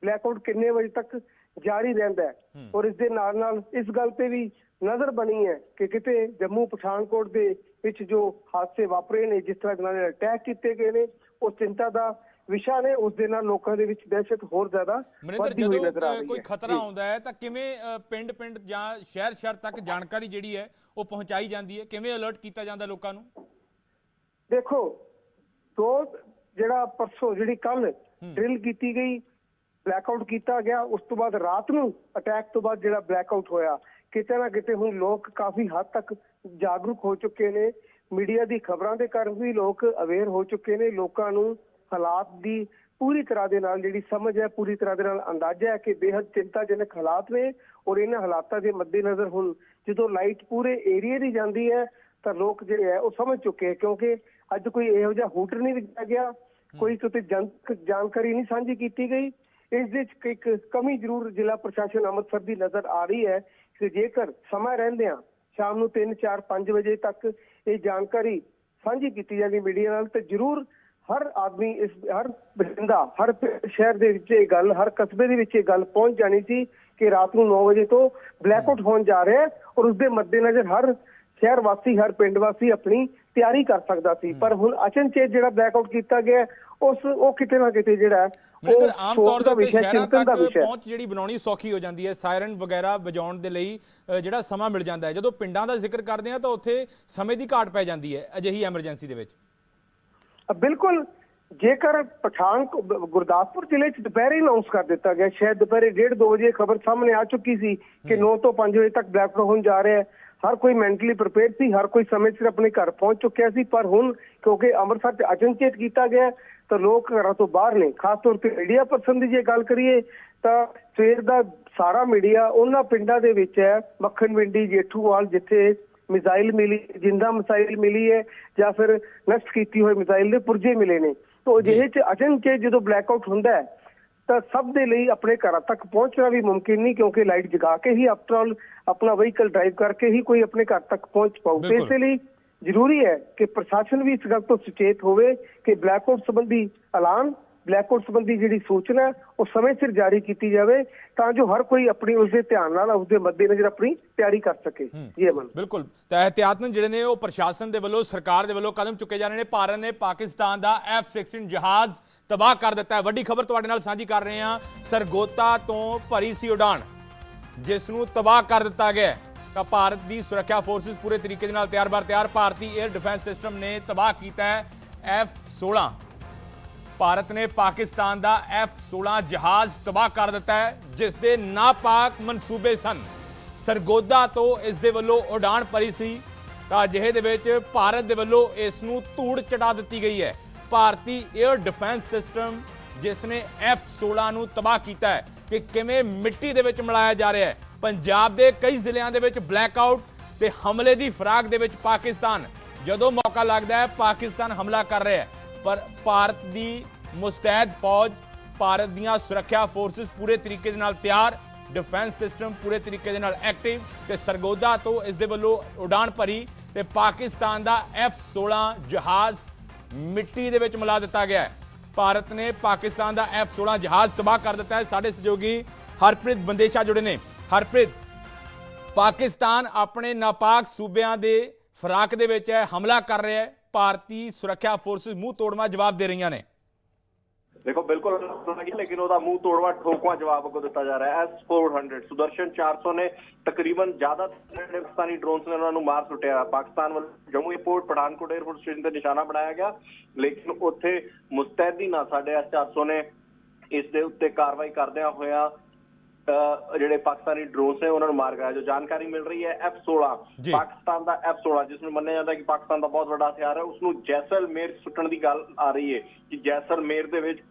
ਬਲੈਕਆਊਟ ਕਿੰਨੇ ਵਜੇ ਤੱਕ ਜਾਰੀ ਰਹਿੰਦਾ ਹੈ। ਔਰ ਇਸ ਦੇ ਨਾਲ ਨਾਲ ਇਸ ਗੱਲ ਤੇ ਵੀ ਨਜ਼ਰ ਬਣੀ ਹੈ ਕਿ ਕਿਤੇ ਜੰਮੂ ਪਠਾਨਕੋਟ ਦੇ ਵਿੱਚ ਜੋ ਹਾਦਸੇ ਵਾਪਰੇ ਨੇ ਜਿਸ ਤਰ੍ਹਾਂ ਨਾਲ ਅਟੈਕ ਕੀਤੇ ਗਏ ਨੇ ਉਹ ਚਿੰਤਾ ਦਾ ਵਿਸ਼ਾ ਨੇ। ਉਸ ਦੇ ਨਾਲ ਲੋਕਾਂ ਦੇ ਵਿੱਚ ਦਹਿਸ਼ਤ ਹੋਰ ਜ਼ਿਆਦਾ ਵੱਧਦੀ ਹੋਈ ਨਜ਼ਰ ਆ ਰਹੀ ਕੋਈ ਹੈ। ਖਤਰਾ ਜੀ। ਆਉਂਦਾ ਹੈ ਤਾਂ ਕਿਵੇਂ ਪਿੰਡ ਪਿੰਡ ਜਾਂ ਸ਼ਹਿਰ ਸ਼ਹਿਰ ਤੱਕ ਜਾਣਕਾਰੀ ਜਿਹੜੀ ਹੈ ਉਹ ਪਹੁੰਚਾਈ ਜਾਂਦੀ ਹੈ? ਕਿਵੇਂ ਅਲਰਟ ਕੀਤਾ ਜਾਂਦਾ ਲੋਕਾਂ ਨੂੰ? ਦੇਖੋ ਦੋ ਜਿਹੜਾ ਪਰਸੋਂ ਜਿਹੜੀ ਕੱਲ ਡਰਿਲ ਕੀਤੀ ਗਈ ਬਲੈਕਆਊਟ ਕੀਤਾ ਗਿਆ ਉਸ ਤੋਂ ਬਾਅਦ ਰਾਤ ਨੂੰ ਅਟੈਕ ਤੋਂ ਬਾਅਦ ਜਿਹੜਾ ਬਲੈਕਆਊਟ ਹੋਇਆ ਕਿਤੇ ਨਾ ਕਿਤੇ ਹੁਣ ਲੋਕ ਕਾਫੀ ਹੱਦ ਤੱਕ ਜਾਗਰੂਕ ਹੋ ਚੁੱਕੇ ਨੇ। ਮੀਡੀਆ ਦੀ ਖਬਰਾਂ ਦੇ ਕਾਰਨ ਵੀ ਲੋਕ ਅਵੇਅਰ ਹੋ ਚੁੱਕੇ ਨੇ ਲੋਕਾਂ ਨੂੰ ਹਾਲਾਤ ਦੀ ਪੂਰੀ ਤਰ੍ਹਾਂ ਦੇ ਨਾਲ ਜਿਹੜੀ ਸਮਝ ਹੈ ਪੂਰੀ ਤਰ੍ਹਾਂ ਦੇ ਨਾਲ ਅੰਦਾਜ਼ਾ ਹੈ ਕਿ ਬੇहद ਚਿੰਤਾਜਨਕ ਹਾਲਾਤ ਨੇ ਔਰ ਇਹਨਾਂ ਹਾਲਾਤਾਂ ਦੇ ਮੱਦੇਨਜ਼ਰ ਹੁਣ ਜਦੋਂ ਲਾਈਟ ਪੂਰੇ ਏਰੀਏ ਦੀ ਜਾਂਦੀ ਹੈ ਤਾਂ ਲੋਕ ਜਿਹੜੇ ਹੈ ਉਹ ਸਮਝ ਚੁੱਕੇ ਕਿਉਂਕਿ ਅੱਜ ਕੋਈ ਇਹੋ ਜਿਹਾ ਹੂਟਰ ਨਹੀਂ ਦਿੱਤਾ ਗਿਆ ਕੋਈ ਕਿਤੇ ਜਾਣਕਾਰੀ ਨਹੀਂ ਸਾਂਝੀ ਕੀਤੀ ਗਈ। ਇਸ ਦੇ ਵਿੱਚ ਇੱਕ ਕਮੀ ਜ਼ਰੂਰ ਜ਼ਿਲ੍ਹਾ ਪ੍ਰਸ਼ਾਸਨ ਅੰਮ੍ਰਿਤਸਰ ਦੀ ਨਜ਼ਰ ਆ ਰਹੀ ਹੈ ਕਿ ਜੇਕਰ ਸਮਾਂ ਰਹਿੰਦਿਆਂ ਸ਼ਾਮ ਨੂੰ 3 4 5 ਵਜੇ ਤੱਕ ਇਹ ਜਾਣਕਾਰੀ ਸਾਂਝੀ ਕੀਤੀ ਜਾਂਦੀ ਮੀਡੀਆ ਨਾਲ ਤੇ ਜ਼ਰੂਰ ਹਰ ਆਦਮੀ ਇਸ ਹਰ ਬਸਿੰਦਾ ਹਰ ਸ਼ਹਿਰ ਦੇ ਵਿੱਚ ਇਹ ਗੱਲ ਹਰ ਕਸਬੇ ਦੇ ਵਿੱਚ ਇਹ ਗੱਲ ਪਹੁੰਚ ਜਾਣੀ ਸੀ ਕਿ ਰਾਤ ਨੂੰ 9 ਵਜੇ ਤੋਂ ਬਲੈਕਆਊਟ ਹੋਣ ਜਾ ਰਿਹਾ ਹੈ ਔਰ ਉਸ ਦੇ ਮੱਦੇਨਜ਼ਰ ਹਰ ਸ਼ਹਿਰ ਵਾਸੀ ਹਰ ਪਿੰਡ ਵਾਸੀ ਆਪਣੀ ਤਿਆਰੀ ਕਰ ਸਕਦਾ ਸੀ। ਪਰ ਹੁਣ ਅਚਨਚੇਤ ਜਿਹੜਾ ਬਲੈਕਆਊਟ ਕੀਤਾ ਗਿਆ ਉਸ ਉਹ ਕਿਤੇ ਨਾ ਕਿਤੇ ਜਿਹੜਾ ਉਹ ਆਮ ਤੌਰ ਹੈ, ਸ਼ਹਿਰਾਂ ਤੱਕ। ਪਹੁੰਚ ਜਿਹੜੀ ਬਣਾਉਣੀ ਸੌਖੀ ਹੋ ਜਾਂਦੀ ਹੈ। ਸਾਇਰਨ ਵਗੈਰਾ ਵਜਾਉਣ ਦੇ ਲਈ ਜਿਹੜਾ ਸਮਾਂ ਮਿਲ ਜਾਂਦਾ ਹੈ। ਜਦੋਂ ਪਿੰਡਾਂ ਦਾ ਜ਼ਿਕਰ ਕਰਦੇ ਆ ਤਾਂ ਉੱਥੇ ਸਮੇਂ ਦੀ ਘਾਟ ਪੈ ਜਾਂਦੀ ਹੈ ਅਜਿਹੀ ਐਮਰਜੈਂਸੀ ਦੇ ਵਿੱਚ। ਬਿਲਕੁਲ। ਜੇਕਰ ਪਠਾਨ ਗੁਰਦਾਸਪੁਰ ਜ਼ਿਲ੍ਹੇ ਚ ਦੁਪਹਿਰੇ ਅਨਾਉਂਸ ਕਰ ਦਿੱਤਾ ਗਿਆ ਸ਼ਾਇਦ ਦੁਪਹਿਰੇ 1:30 2 ਵਜੇ ਖਬਰ ਸਾਹਮਣੇ ਆ ਚੁੱਕੀ ਸੀ ਕਿ 9 ਤੋਂ 5 ਵਜੇ ਤੱਕ ਬਲੈਕਆਊਟ ਹੋਣ ਜਾ ਰਿਹਾ ਹੈ। ਹਰ ਕੋਈ ਮੈਂਟਲੀ ਪ੍ਰਿਪੇਅਰਡ ਸੀ ਹਰ ਕੋਈ ਸਮੇਂ ਸਿਰ ਆਪਣੇ ਘਰ ਪਹੁੰਚ ਚੁੱਕਿਆ ਸੀ ਪਰ ਹੁਣ ਕਿਉਂਕਿ ਅੰਮ੍ਰਿਤਸਰ ਚ ਅਚਨਚੇਤ ਕੀਤਾ ਗਿਆ ਤਾਂ ਲੋਕ ਘਰਾਂ ਤੋਂ ਬਾਹਰ ਨੇ। ਖਾਸ ਤੌਰ ਤੇ ਮੀਡੀਆ ਪਰਸਨ ਦੀ ਜੇ ਗੱਲ ਕਰੀਏ ਤਾਂ ਸਵੇਰ ਦਾ ਸਾਰਾ ਮੀਡੀਆ ਉਹਨਾਂ ਪਿੰਡਾਂ ਦੇ ਵਿੱਚ ਹੈ ਮੱਖਣ ਵਿੰਡੀ ਜੇਠੂਵਾਲ ਜਿੱਥੇ ਮਿਜ਼ਾਈਲ ਮਿਲੀ ਜਿੰਦਾ ਮਿਸਾਈਲ ਮਿਲੀ ਹੈ ਜਾਂ ਫਿਰ ਨਸ਼ਟ ਕੀਤੀ ਹੋਈ ਮਿਜ਼ਾਈਲ ਦੇ ਪੁਰਜੇ ਮਿਲੇ ਨੇ। ਤਾਂ ਅਜਿਹੇ ਚ ਅਚਨਚੇਤ ਜਦੋਂ ਬਲੈਕਆਊਟ ਹੁੰਦਾ ਹੈ ਤਾਂ ਸਭ ਦੇ ਲਈ ਆਪਣੇ ਘਰਾਂ ਤੱਕ ਪਹੁੰਚਣਾ ਵੀ ਮੁਮਕਿਨ ਨਹੀਂ ਕਿਉਂਕਿ ਲਾਈਟ ਜਗਾ ਕੇ ਹੀ ਆਫਟਰ ਆਲ ਆਪਣਾ ਵਹੀਕਲ ਡਰਾਈਵ ਕਰਕੇ ਹੀ ਕੋਈ ਆਪਣੇ ਘਰ ਤੱਕ ਪਹੁੰਚ ਬਿਲਕੁਲ। ਇਸੇ ਲਈ ਜ਼ਰੂਰੀ ਹੈ ਕਿ ਪ੍ਰਸ਼ਾਸਨ ਵੀ ਇਸ ਗੱਲ ਤੋਂ ਸੁਚੇਤ ਹੋਵੇ ਕਿ ਬਲੈਕਆਊਟ ਸੰਬੰਧੀ ਐਲਾਨ ਬਲੈਕਆਊਟ ਸੰਬੰਧੀ ਜਿਹੜੀ ਸੂਚਨਾ ਉਹ ਸਮੇਂ ਸਿਰ ਜਾਰੀ ਕੀਤੀ ਜਾਵੇ ਤਾਂ ਜੋ ਹਰ ਕੋਈ ਆਪਣੀ ਉਸ ਦੇ ਧਿਆਨ ਨਾਲ ਉਸ ਦੇ ਮੱਦੇਨਜ਼ਰ ਆਪਣੀ ਤਿਆਰੀ ਕਰ ਸਕੇ। ਜੀ ਅਮਨ। ਬਿਲਕੁਲ। ਤਾਂ ਇਹਤਿਆਤਨ ਜਿਹੜੇ ਨੇ ਉਹ ਪ੍ਰਸ਼ਾਸਨ ਦੇ ਵੱਲੋਂ ਸਰਕਾਰ ਦੇ ਵੱਲੋਂ ਕਦਮ ਚੁੱਕੇ ਜਾ ਰਹੇ ਨੇ। ਭਾਰਤ ਨੇ ਪਾਕਿਸਤਾਨ ਦਾ F-16 ਜਹਾਜ਼ ਤਬਾਹ ਕਰ ਦਿੱਤਾ ਹੈ। ਵੱਡੀ ਖਬਰ ਤੁਹਾਡੇ ਨਾਲ ਸਾਂਝੀ ਕਰ ਰਹੇ ਹਾਂ। ਸਰਗੋਤਾ ਤੋਂ ਭਰੀ ਸੀ ਉਡਾਨ, ਜਿਸ ਨੂੰ ਤਬਾਹ ਕਰ ਦਿੱਤਾ ਗਿਆ ਤਾਂ ਭਾਰਤ ਦੀ ਸੁਰੱਖਿਆ ਫੋਰਸਿਸ ਪੂਰੇ ਤਰੀਕੇ ਦੇ ਨਾਲ ਤਿਆਰ-ਬਰ ਤਿਆਰ। ਭਾਰਤੀ 에ਅਰ ਡਿਫੈਂਸ ਸਿਸਟਮ ਨੇ ਤਬਾਹ ਕੀਤਾ ਹੈ। F-16 ਭਾਰਤ ਨੇ ਪਾਕਿਸਤਾਨ ਦਾ F-16 ਜਹਾਜ਼ ਤਬਾਹ ਕਰ ਦਿੱਤਾ ਹੈ, ਜਿਸ ਦੇ ਨਾਪਾਕ ਮਨਸੂਬੇ ਸਨ। ਸਰਗੋਦਾ ਤੋਂ ਇਸ ਦੇ ਵੱਲੋਂ ਉਡਾਨ ਭਰੀ ਸੀ। ਤਾਂ ਅਜਿਹੇ ਦੇ ਵਿੱਚ ਭਾਰਤ ਦੇ ਵੱਲੋਂ ਇਸ ਨੂੰ ਧੂੜ ਚਟਾ ਦਿੱਤੀ ਗਈ ਹੈ। ਭਾਰਤੀ 에ਅਰ ਡਿਫੈਂਸ ਸਿਸਟਮ ਜਿਸ ਨੇ F-16 ਨੂੰ ਤਬਾਹ ਕੀਤਾ ਹੈ, ਕਿ ਕਿਵੇਂ ਮਿੱਟੀ ਦੇ ਵਿੱਚ ਮਿਲਾਇਆ ਜਾ ਰਿਹਾ ਹੈ। ਪੰਜਾਬ ਦੇ ਕਈ ਜ਼ਿਲ੍ਹਿਆਂ ਦੇ ਵਿੱਚ ਬਲੈਕਆਊਟ ਤੇ ਹਮਲੇ ਦੀ ਫਰਾਗ ਦੇ ਵਿੱਚ ਪਾਕਿਸਤਾਨ। ਜਦੋਂ ਮੌਕਾ ਲੱਗਦਾ ਹੈ, ਪਾਕਿਸਤਾਨ ਹਮਲਾ ਕਰ ਰਿਹਾ ਹੈ। ਪਰ ਭਾਰਤ ਦੀ ਮੁਸਤੈਦ ਫੌਜ, ਭਾਰਤ ਦੀਆਂ ਸੁਰੱਖਿਆ ਫੋਰਸਸ ਪੂਰੇ ਤਰੀਕੇ ਦੇ ਨਾਲ ਤਿਆਰ ਡਿਫੈਂਸ ਸਿਸਟਮ ਪੂਰੇ ਤਰੀਕੇ ਦੇ ਨਾਲ ਐਕਟਿਵ ਤੇ ਸਰਗੋਦਾ ਤੋਂ ਇਸ ਦੇ ਵੱਲੋਂ ਉਡਾਨ ਭਰੀ ਤੇ ਪਾਕਿਸਤਾਨ ਦਾ F-16 ਜਹਾਜ਼ ਮਿੱਟੀ ਦੇ ਵਿੱਚ ਮਿਲਾ ਦਿੱਤਾ ਗਿਆ ਹੈ। ਭਾਰਤ ਨੇ ਪਾਕਿਸਤਾਨ ਦਾ F-16 ਜਹਾਜ਼ ਤਬਾਹ ਕਰ ਦਿੱਤਾ ਹੈ। ਸਾਡੇ ਸਹਿਯੋਗੀ ਹਰਪ੍ਰੀਤ ਬੰਦੇਸ਼ਾ ਜੁੜੇ ਨੇ। ਹਰਪ੍ਰੀਤ, ਪਾਕਿਸਤਾਨ ਆਪਣੇ ਨਾਪਾਕ ਸੂਬਿਆਂ ਦੇ ਫਰਾਕ ਦੇ ਵਿੱਚ ਹੈ, ਹਮਲਾ ਕਰ ਰਿਹਾ ਹੈ। ਭਾਰਤੀ ਸੁਰੱਖਿਆ ਫੋਰਸਸ ਮੂੰਹ ਤੋੜਵਾ ਜਵਾਬ ਦੇ ਰਹੀਆਂ ਨੇ। ਦੇਖੋ, ਬਿਲਕੁਲ ਲੱਗੀ ਲੇਕਿਨ ਉਹਦਾ ਮੂੰਹ ਤੋੜਵਾ ਠੋਕਵਾ ਜਵਾਬ ਅੱਗੋਂ ਦਿੱਤਾ ਜਾ ਰਿਹਾ ਹੈ। S400 ਸੁਦਰਸ਼ਨ 400 ਨੇ ਤਕਰੀਬਨ ਜ਼ਿਆਦਾ ਪਾਕਿਸਤਾਨੀ ਡਰੋਨਸ ਨੇ ਉਹਨਾਂ ਨੂੰ ਮਾਰ ਸੁੱਟਿਆ। ਪਾਕਿਸਤਾਨ ਵੱਲ Jammu airport Pathankot airport station ਤੇ ਨਿਸ਼ਾਨਾ ਬਣਾਇਆ ਗਿਆ। ਲੇਕਿਨ ਉੱਥੇ ਮੁਸਤੈਦੀ ਨਾਲ ਸਾਡੇ S400 ਨੇ ਇਸ ਦੇ ਉੱਤੇ ਕਾਰਵਾਈ ਕਰਦਿਆਂ ਹੋਇਆ ਜਿਹੜੇ ਪਾਕਿਸਤਾਨੀ ਡਰੋਨਸ ਨੇ ਉਹਨਾਂ ਨੂੰ ਮਾਰ ਗਿਆ ਜੋ ਜਾਣਕਾਰੀ ਮਿਲ ਰਹੀ ਹੈ F16 ਜੀ। ਪਾਕਿਸਤਾਨ ਦਾ F16 ਜਿਸ ਨੂੰ ਮੰਨਿਆ ਜਾਂਦਾ ਕਿ ਪਾਕਿਸਤਾਨ ਦਾ ਬਹੁਤ ਵੱਡਾ ਹਥਿਆਰ ਹੈ ਉਸ ਨੂੰ ਜੈਸਲਮੇਰ ਸੁੱਟਣ ਦੀ ਗੱਲ ਆ ਰਹੀ ਹੈ ਕਿ ਜੈਸਲਮੇਰ ਦੇ ਵਿੱਚ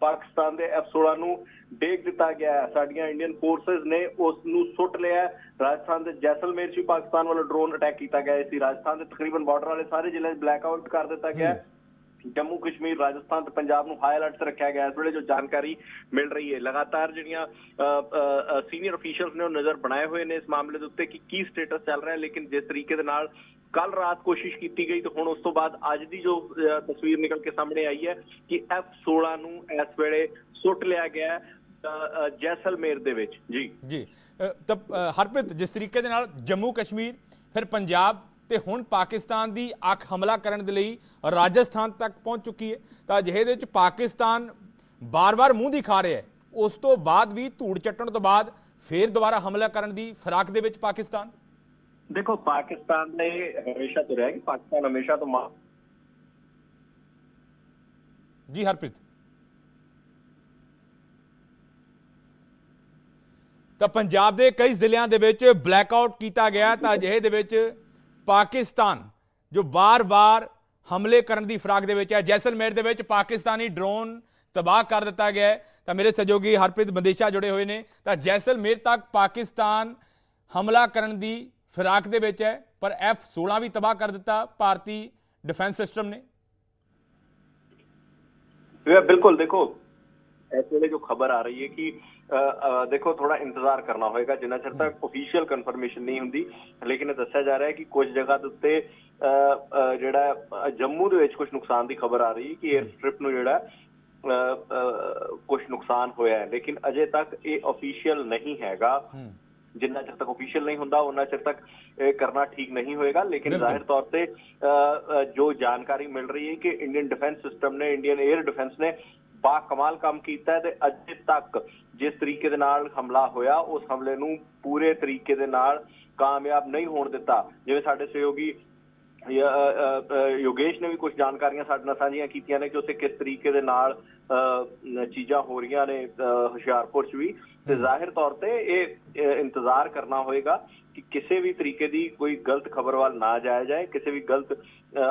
ਪਾਕਿਸਤਾਨ ਦੇ F16 ਨੂੰ ਡੇਗ ਦਿੱਤਾ ਗਿਆ ਹੈ। ਸਾਡੀਆਂ ਇੰਡੀਅਨ ਫੋਰਸਸ ਨੇ ਉਸ ਨੂੰ ਸੁੱਟ ਲਿਆ ਹੈ। ਰਾਜਸਥਾਨ ਦੇ ਜੈਸਲਮੇਰ 'ਚ ਪਾਕਿਸਤਾਨ ਵੱਲੋਂ ਡਰੋਨ ਅਟੈਕ ਕੀਤਾ ਗਿਆ ਸੀ ਰਾਜਸਥਾਨ ਦੇ ਤਕਰੀਬਨ ਬਾਰਡਰ ਵਾਲੇ ਸਾਰੇ ਜ਼ਿਲ੍ਹੇ ਬਲੈਕਆਊਟ ਕਰ ਦਿੱਤਾ ਗਿਆ ਹੈ। ਜੰਮੂ ਕਸ਼ਮੀਰ, ਰਾਜਸਥਾਨ ਤੇ ਪੰਜਾਬ ਨੂੰ ਹਾਈ ਅਲਰਟ ਤੇ ਰੱਖਿਆ ਗਿਆ। ਹੈ ਇਸ ਵੇਲੇ ਜੋ ਜਾਣਕਾਰੀ ਮਿਲ ਰਹੀ ਹੈ, ਲਗਾਤਾਰ ਜਿਹੜੀਆਂ ਸੀਨੀਅਰ ਅਫੀਸ਼ੀਅਲਸ ਨੇ ਉਹ ਨਜ਼ਰ ਬਣਾਏ ਹੋਏ ਨੇ ਇਸ ਮਾਮਲੇ ਦੇ ਉੱਤੇ ਕਿ ਕੀ ਸਟੇਟਸ ਚੱਲ ਰਿਹਾ ਹੈ। ਲੇਕਿਨ ਜਿਸ ਤਰੀਕੇ ਦੇ ਨਾਲ ਕੱਲ ਰਾਤ ਕੋਸ਼ਿਸ਼ ਕੀਤੀ ਗਈ ਤੇ ਹੁਣ ਉਸ ਤੋਂ ਬਾਅਦ ਅੱਜ ਦੀ ਜੋ ਤਸਵੀਰ ਨਿਕਲ ਕੇ ਸਾਹਮਣੇ ਆਈ ਹੈ ਕਿ F16 ਨੂੰ ਇਸ ਵੇਲੇ ਸੁੱਟ ਲਿਆ ਗਿਆ ਜੈਸਲਮੇਰ ਦੇ ਵਿੱਚ। ਜੀ। ਜੀ। ਤਾਂ ਹਰਪ੍ਰੀਤ, ਜਿਸ ਤਰੀਕੇ ਦੇ ਨਾਲ ਜੰਮੂ ਕਸ਼ਮੀਰ, ਫਿਰ ਪੰਜਾਬ ਤੇ ਹੁਣ ਪਾਕਿਸਤਾਨ ਦੀ ਅੱਖ ਹਮਲਾ ਕਰਨ ਦੇ ਲਈ ਰਾਜਸਥਾਨ ਤੱਕ ਪਹੁੰਚ ਚੁੱਕੀ ਹੈ। ਤਾਂ ਅਜਿਹੇ ਦੇ ਵਿੱਚ ਪਾਕਿਸਤਾਨ ਬਾਰ-ਬਾਰ ਮੂੰਹ ਦਿਖਾ ਰਿਹਾ ਹੈ। ਉਸ ਤੋਂ ਬਾਅਦ ਵੀ ਧੂੜ ਚੱਟਣ ਤੋਂ ਬਾਅਦ ਫੇਰ ਦੁਬਾਰਾ ਹਮਲਾ ਕਰਨ ਦੀ ਫਰਾਕ ਦੇ ਵਿੱਚ ਪਾਕਿਸਤਾਨ। ਦੇਖੋ ਪਾਕਿਸਤਾਨ ਨੇ ਹਮੇਸ਼ਾ ਤੋਂ ਰਿਹਾ ਕਿ ਪਾਕਿਸਤਾਨ ਹਮੇਸ਼ਾ ਤੋਂ ਮਾ- ਜੀ ਹਰਪ੍ਰੀਤ। ਤਾਂ ਪੰਜਾਬ ਦੇ ਕਈ ਜ਼ਿਲ੍ਹਿਆਂ ਦੇ ਵਿੱਚ ਬਲੈਕਆਊਟ ਕੀਤਾ ਗਿਆ ਤਾਂ ਅਜਿਹੇ ਦੇ ਵਿੱਚ ਪਾਕਿਸਤਾਨ, ਜੋ ਬਾਰ-ਬਾਰ ਹਮਲੇ ਕਰਨ ਦੀ ਫਰਾਕ ਦੇ ਵਿੱਚ ਹੈ, ਜੈਸਲਮੇਰ ਦੇ ਵਿੱਚ ਪਾਕਿਸਤਾਨੀ ਡਰੋਨ ਤਬਾਹ ਕਰ ਦਿੱਤਾ ਗਿਆ ਤਾਂ ਮੇਰੇ ਸਹਿਯੋਗੀ ਹਰਪ੍ਰੀਤ ਬੰਦੇਸ਼ਾ ਜੁੜੇ ਹੋਏ ਨੇ। ਤਾਂ ਜੈਸਲਮੇਰ ਤੱਕ ਪਾਕਿਸਤਾਨ ਹਮਲਾ ਕਰਨ ਦੀ ਫਿਰਾਕ ਦੇ ਵਿੱਚ ਹੈ, ਪਰ F16 ਵੀ ਤਬਾਹ ਕਰ ਦਿੱਤਾ ਭਾਰਤੀ ਡਿਫੈਂਸ ਸਿਸਟਮ ਨੇ। ਬਿਲਕੁਲ, ਦੇਖੋ, ਇਸ ਵੇਲੇ ਜੋ ਖਬਰ ਆ ਰਹੀ ਹੈ ਕਿ ਦੇਖੋ ਥੋੜਾ ਇੰਤਜ਼ਾਰ ਕਰਨਾ ਹੋਏਗਾ ਜਿੰਨਾ ਚਿਰ ਤੱਕ ਅਫੀਸ਼ੀਅਲ ਕਨਫਰਮੇਸ਼ਨ ਨਹੀਂ ਹੁੰਦੀ। ਲੇਕਿਨ ਇਹ ਦੱਸਿਆ ਜਾ ਰਿਹਾ ਹੈ ਕਿ ਕੁਝ ਜਗ੍ਹਾ ਦੇ ਉੱਤੇ ਜਿਹੜਾ ਜੰਮੂ ਦੇ ਵਿੱਚ ਕੁਝ ਨੁਕਸਾਨ ਦੀ ਖਬਰ ਆ ਰਹੀ ਹੈ ਕਿ 에ਅਰ ਸਟ੍ਰਿਪ ਨੂੰ ਜਿਹੜਾ ਕੁਝ ਨੁਕਸਾਨ ਹੋਇਆ ਹੈ। ਲੇਕਿਨ ਅਜੇ ਤੱਕ ਇਹ ਅਫੀਸ਼ੀਅਲ ਨਹੀਂ ਹੈਗਾ। ਜਿੰਨਾ ਚਿਰ ਤੱਕ ਅਫੀਸ਼ੀਅਲ ਨਹੀਂ ਹੁੰਦਾ ਉਹਨਾਂ ਚਿਰ ਤੱਕ ਇਹ ਕਰਨਾ ਠੀਕ ਨਹੀਂ ਹੋਏਗਾ। ਲੇਕਿਨ। ਜ਼ਾਹਿਰ ਤੌਰ ਤੇ ਜੋ ਜਾਣਕਾਰੀ ਮਿਲ ਰਹੀ ਹੈ ਕਿ ਇੰਡੀਅਨ ਡਿਫੈਂਸ ਸਿਸਟਮ ਨੇ ਇੰਡੀਅਨ 에ਅਰ ਡਿਫੈਂਸ ਨੇ ਬਾ ਕਮਾਲ ਕੰਮ ਕੀਤਾ ਤੇ ਅਜੇ ਤੱਕ ਜਿਸ ਤਰੀਕੇ ਦੇ ਨਾਲ ਹਮਲਾ ਹੋਇਆ ਉਸ ਹਮਲੇ ਨੂੰ ਪੂਰੇ ਤਰੀਕੇ ਦੇ ਨਾਲ ਕਾਮਯਾਬ ਨਹੀਂ ਹੋਣ ਦਿੱਤਾ। ਜਿਵੇਂ ਸਾਡੇ ਸਹਿਯੋਗੀ ਯੋਗੇਸ਼ ਨੇ ਵੀ ਕੁਝ ਜਾਣਕਾਰੀਆਂ ਸਾਡੇ ਨਾਲ ਸਾਂਝੀਆਂ ਕੀਤੀਆਂ ਨੇ ਕਿ ਉੱਥੇ ਕਿਸ ਤਰੀਕੇ ਦੇ ਨਾਲ ਚੀਜ਼ਾਂ ਹੋ ਰਹੀਆਂ ਨੇ ਹੁਸ਼ਿਆਰਪੁਰ 'ਚ ਵੀ। ਤੇ ਜ਼ਾਹਿਰ ਤੌਰ ਤੇ ਇਹ ਇੰਤਜ਼ਾਰ ਕਰਨਾ ਹੋਏਗਾ। ਕਿ ਕਿਸੇ ਵੀ ਤਰੀਕੇ ਦੀ ਕੋਈ ਗਲਤ ਖਬਰ ਵੱਲ ਨਾ ਜਾਇਆ ਜਾਏ, ਕਿਸੇ ਵੀ ਗਲਤ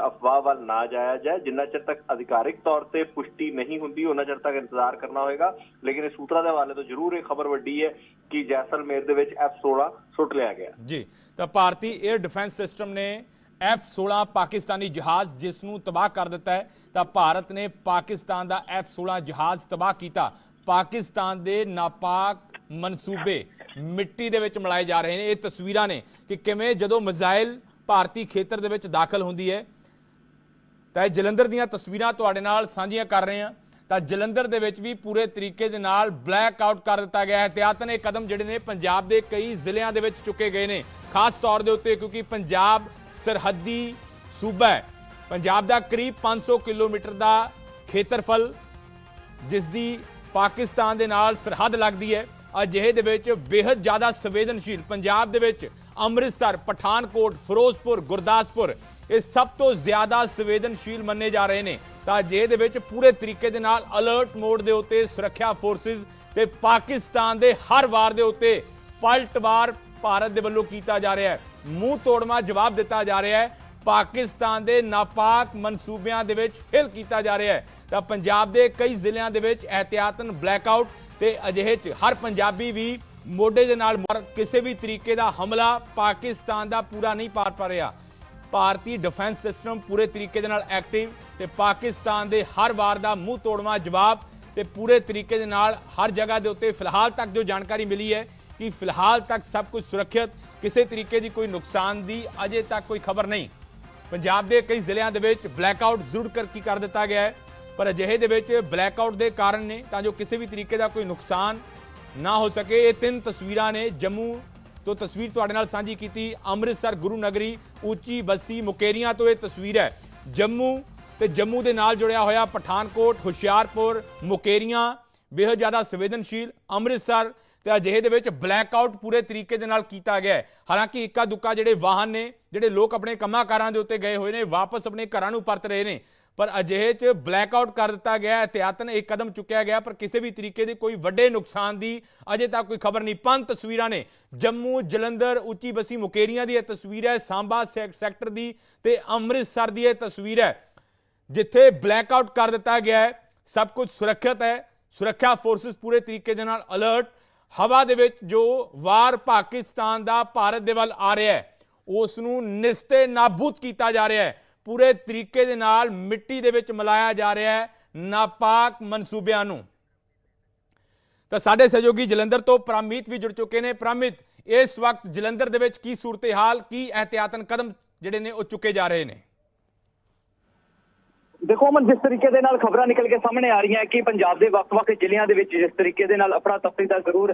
ਅਫਵਾਹ ਵੱਲ ਨਾ ਜਾਇਆ ਜਾਏ, ਜਿੰਨਾ ਚਿਰ ਤੱਕ ਅਧਿਕਾਰਿਕ ਤੌਰ ਤੇ ਪੁਸ਼ਟੀ ਨਹੀਂ ਹੁੰਦੀ ਉਹਨਾਂ ਚਿਰ ਤੱਕ ਇੰਤਜ਼ਾਰ ਕਰਨਾ ਹੋਏਗਾ। ਲੇਕਿਨ ਇਹ ਸੂਤਰਾਂ ਦੇ ਹਵਾਲੇ ਤੋਂ ਜ਼ਰੂਰ ਇਹ ਖਬਰ ਵੱਡੀ ਹੈ ਕਿ ਜੈਸਲਮੇਰ ਦੇ ਵਿੱਚ F16 ਸੁੱਟ ਲਿਆ ਗਿਆ। ਜੀ, ਤਾਂ ਭਾਰਤੀ 에ਅਰ ਡਿਫੈਂਸ ਸਿਸਟਮ ਨੇ F16 ਪਾਕਿਸਤਾਨੀ ਜਹਾਜ਼ ਜਿਸ ਨੂੰ ਤਬਾਹ ਕਰ ਦਿੱਤਾ ਹੈ, ਤਾਂ ਭਾਰਤ ਨੇ ਪਾਕਿਸਤਾਨ ਦਾ F16 ਜਹਾਜ਼ ਤਬਾਹ ਕੀਤਾ। ਪਾਕਿਸਤਾਨ ਦੇ ਨਾਪਾਕ ਮਨਸੂਬੇ ਮਿੱਟੀ ਦੇ ਵਿੱਚ ਮਿਲਾਏ ਜਾ ਰਹੇ ਨੇ। ਇਹ ਤਸਵੀਰਾਂ ਨੇ ਕਿ ਕਿਵੇਂ ਜਦੋਂ ਮਿਜ਼ਾਈਲ ਭਾਰਤੀ ਖੇਤਰ ਦੇ ਵਿੱਚ ਦਾਖਲ ਹੁੰਦੀ ਹੈ, ਤਾਂ ਇਹ ਜਲੰਧਰ ਦੀਆਂ ਤਸਵੀਰਾਂ ਤੁਹਾਡੇ ਨਾਲ ਸਾਂਝੀਆਂ ਕਰ ਰਹੇ ਹਾਂ। ਤਾਂ ਜਲੰਧਰ ਦੇ ਵਿੱਚ ਵੀ ਪੂਰੇ ਤਰੀਕੇ ਦੇ ਨਾਲ ਬਲੈਕ ਆਊਟ ਕਰ ਦਿੱਤਾ ਗਿਆ ਹੈ। ਇhtiyatan ਇਹ ਕਦਮ ਜਿਹੜੇ ਨੇ ਪੰਜਾਬ ਦੇ ਕਈ ਜ਼ਿਲ੍ਹਿਆਂ ਦੇ ਵਿੱਚ ਚੁੱਕੇ ਗਏ ਨੇ। ਖਾਸ ਤੌਰ ਦੇ ਉੱਤੇ ਕਿਉਂਕਿ ਪੰਜਾਬ ਸਰਹੱਦੀ ਸੂਬਾ ਹੈ। ਪੰਜਾਬ ਦਾ ਕਰੀਬ 500 ਕਿਲੋਮੀਟਰ ਦਾ ਖੇਤਰਫਲ, ਜਿਸ ਦੀ ਪਾਕਿਸਤਾਨ ਦੇ ਨਾਲ ਸਰਹੱਦ ਲੱਗਦੀ ਹੈ। ਅਜਿਹੇ ਦੇ ਵਿੱਚ ਬੇहद ਜ਼ਿਆਦਾ ਸੰਵੇਦਨਸ਼ੀਲ ਪੰਜਾਬ ਦੇ ਵਿੱਚ ਅੰਮ੍ਰਿਤਸਰ, ਪਠਾਨਕੋਟ, ਫਿਰੋਜ਼ਪੁਰ, ਗੁਰਦਾਸਪੁਰ, ਇਹ ਸਭ ਤੋਂ ਜ਼ਿਆਦਾ ਸੰਵੇਦਨਸ਼ੀਲ ਮੰਨੇ ਜਾ ਰਹੇ ਨੇ। ਤਾਂ ਅਜਿਹੇ ਦੇ ਵਿੱਚ ਪੂਰੇ ਤਰੀਕੇ ਦੇ ਨਾਲ ਅਲਰਟ ਮੋਡ ਦੇ ਉੱਤੇ ਸੁਰੱਖਿਆ ਫੋਰਸਿਸ ਤੇ ਪਾਕਿਸਤਾਨ ਦੇ ਹਰ ਵਾਰ ਦੇ ਉੱਤੇ ਪਲਟਵਾਰ ਭਾਰਤ ਦੇ ਵੱਲੋਂ ਕੀਤਾ ਜਾ ਰਿਹਾ ਹੈ। ਮੂੰਹ ਤੋੜਮਾ ਜਵਾਬ ਦਿੱਤਾ ਜਾ ਰਿਹਾ ਹੈ। ਪਾਕਿਸਤਾਨ ਦੇ ਨਾਪਾਕ ਮਨਸੂਬਿਆਂ ਦੇ ਵਿੱਚ ਫੇਲ ਕੀਤਾ ਜਾ ਰਿਹਾ ਹੈ। ਤਾਂ ਪੰਜਾਬ ਦੇ ਕਈ ਜ਼ਿਲ੍ਹਿਆਂ ਦੇ ਵਿੱਚ ਇਹਤਿਆਤਨ ਬਲੈਕਆਊਟ ਤੇ ਅਜਿਹੇ ਚ ਹਰ ਪੰਜਾਬੀ ਵੀ ਮੋਢੇ ਦੇ ਨਾਲ ਮਾਰ- ਕਿਸੇ ਵੀ ਤਰੀਕੇ ਦਾ ਹਮਲਾ ਪਾਕਿਸਤਾਨ ਦਾ ਪੂਰਾ ਨਹੀਂ ਪਾਰ ਪਾ ਰਿਹਾ ਭਾਰਤੀ ਡਿਫੈਂਸ ਸਿਸਟਮ ਪੂਰੇ ਤਰੀਕੇ ਦੇ ਨਾਲ ਐਕਟਿਵ ਤੇ ਪਾਕਿਸਤਾਨ ਦੇ ਹਰ ਵਾਰ ਦਾ ਮੂੰਹ ਤੋੜਵਾ ਜਵਾਬ ਤੇ ਪੂਰੇ ਤਰੀਕੇ ਦੇ ਨਾਲ ਹਰ ਜਗ੍ਹਾ ਦੇ ਉੱਤੇ ਫਿਲਹਾਲ ਤੱਕ ਜੋ ਜਾਣਕਾਰੀ ਮਿਲੀ ਹੈ ਕਿ ਫਿਲਹਾਲ ਤੱਕ ਸਭ ਕੁਝ ਸੁਰੱਖਿਅਤ, ਕਿਸੇ ਤਰੀਕੇ ਦੀ ਕੋਈ ਨੁਕਸਾਨ ਦੀ ਅਜੇ ਤੱਕ ਕੋਈ ਖਬਰ ਨਹੀਂ। ਪੰਜਾਬ ਦੇ ਕਈ ਜ਼ਿਲ੍ਹਿਆਂ ਦੇ ਵਿੱਚ ਬਲੈਕਆਊਟ ਜ਼ਰੂਰ ਕਰ ਕੀ ਕਰ ਦਿੱਤਾ ਗਿਆ ਹੈ। ਪਰ ਅਜਿਹੇ ਦੇ ਵਿੱਚ ਬਲੈਕ ਆਊਟ ਦੇ ਕਾਰਨ ਨੇ, ਤਾਂ ਜੋ ਕਿਸੇ ਵੀ ਤਰੀਕੇ ਦਾ ਕੋਈ ਨੁਕਸਾਨ ਨਾ ਹੋ ਸਕੇ, ਇਹ ਤਿੰਨ ਤਸਵੀਰਾਂ ਨੇ ਜੰਮੂ ਤੋਂ ਤਸਵੀਰ ਤੁਹਾਡੇ ਨਾਲ ਸਾਂਝੀ ਕੀਤੀ। ਅੰਮ੍ਰਿਤਸਰ ਗੁਰੂ ਨਗਰੀ ਉੱਚੀ ਬੱਸੀ ਮੁਕੇਰੀਆਂ ਤੋਂ ਇਹ ਤਸਵੀਰ ਹੈ। ਜੰਮੂ ਤੇ ਜੰਮੂ ਦੇ ਨਾਲ ਜੁੜਿਆ ਹੋਇਆ ਪਠਾਨਕੋਟ, ਹੁਸ਼ਿਆਰਪੁਰ, ਮੁਕੇਰੀਆਂ ਬੇहद ਜ਼ਿਆਦਾ ਸੰਵੇਦਨਸ਼ੀਲ ਅੰਮ੍ਰਿਤਸਰ ਤੇ ਅਜਿਹੇ ਦੇ ਵਿੱਚ ਬਲੈਕ ਆਊਟ ਪੂਰੇ ਤਰੀਕੇ ਦੇ ਨਾਲ ਕੀਤਾ ਗਿਆ ਹੈ। ਹਾਲਾਂਕਿ ਇੱਕਾ ਦੁੱਕਾ ਜਿਹੜੇ ਵਾਹਨ ਨੇ, ਜਿਹੜੇ ਲੋਕ ਆਪਣੇ ਕੰਮਾਂ ਕਾਰਾਂ ਦੇ ਉੱਤੇ ਗਏ ਹੋਏ ਨੇ, ਵਾਪਸ ਆਪਣੇ ਘਰਾਂ ਨੂੰ ਪਰਤ ਰਹੇ ਨੇ। ਪਰ ਅਜਿਹੇ 'ਚ ਬਲੈਕਆਊਟ ਕਰ ਦਿੱਤਾ ਗਿਆ ਹੈ ਇhtiyatan ਇੱਕ ਕਦਮ ਚੁੱਕਿਆ ਗਿਆ, ਪਰ ਕਿਸੇ ਵੀ ਤਰੀਕੇ ਦੇ ਕੋਈ ਵੱਡੇ ਨੁਕਸਾਨ ਦੀ ਅਜੇ ਤੱਕ ਕੋਈ ਖਬਰ ਨਹੀਂ। ਪੰਜ ਤਸਵੀਰਾਂ ਨੇ ਜੰਮੂ, ਜਲੰਧਰ, ਉੱਚੀ ਬਸੀ ਮੁਕੇਰੀਆਂ ਦੀ ਇਹ ਤਸਵੀਰ ਹੈ, ਸਾਂਬਾ ਸੈਕ- ਸੈਕਟਰ ਦੀ ਤੇ ਅੰਮ੍ਰਿਤਸਰ ਦੀ ਇਹ ਤਸਵੀਰ ਹੈ, ਜਿੱਥੇ ਬਲੈਕਆਊਟ ਕਰ ਦਿੱਤਾ ਗਿਆ ਹੈ। ਸਭ ਕੁਝ ਸੁਰੱਖਿਅਤ ਹੈ, ਸੁਰੱਖਿਆ ਫੋਰਸਸ ਪੂਰੇ ਤਰੀਕੇ ਦੇ ਨਾਲ ਅਲਰਟ ਹਵਾ ਦੇ ਵਿੱਚ ਜੋ ਵਾਰ ਪਾਕਿਸਤਾਨ ਦਾ ਭਾਰਤ ਦੇ ਵੱਲ ਆ ਰਿਹਾ ਹੈ ਉਸ ਨੂੰ ਨਿਸਤੇ ਨਾਬੂਦ ਕੀਤਾ ਜਾ ਰਿਹਾ ਹੈ। ਪੂਰੇ ਤਰੀਕੇ ਦੇ ਨਾਲ ਮਿੱਟੀ ਦੇ ਵਿੱਚ ਮਿਲਾਇਆ ਜਾ ਰਿਹਾ ਹੈ ਨਾਪਾਕ ਮਨਸੂਬਿਆਂ ਨੂੰ। ਤਾਂ ਸਾਡੇ ਸਹਿਯੋਗੀ ਜਲੰਧਰ ਤੋਂ ਪ੍ਰਾਮੀਤ ਵੀ ਜੁੜ ਚੁੱਕੇ ਨੇ। ਪ੍ਰਾਮੀਤ, ਇਸ ਵਕਤ ਜਲੰਧਰ ਦੇ ਵਿੱਚ ਕੀ ਸੂਰਤ-ਹਾਲ, ਕੀ ਇਹਤਿਆਤਨ ਕਦਮ ਜਿਹੜੇ ਨੇ ਉਹ ਚੁੱਕੇ ਜਾ ਰਹੇ ਨੇ? ਦੇਖੋ ਮਨ ਜਿਸ ਤਰੀਕੇ ਦੇ ਨਾਲ ਖਬਰਾਂ ਨਿਕਲ ਕੇ ਸਾਹਮਣੇ ਆ ਰਹੀਆਂ ਕਿ ਪੰਜਾਬ ਦੇ ਵੱਖ-ਵੱਖ ਜ਼ਿਲ੍ਹਿਆਂ ਦੇ ਵਿੱਚ ਜਿਸ ਤਰੀਕੇ ਦੇ ਨਾਲ ਅਫਰਾ ਤਫਰੀ ਦਾ ਜ਼ਰੂਰ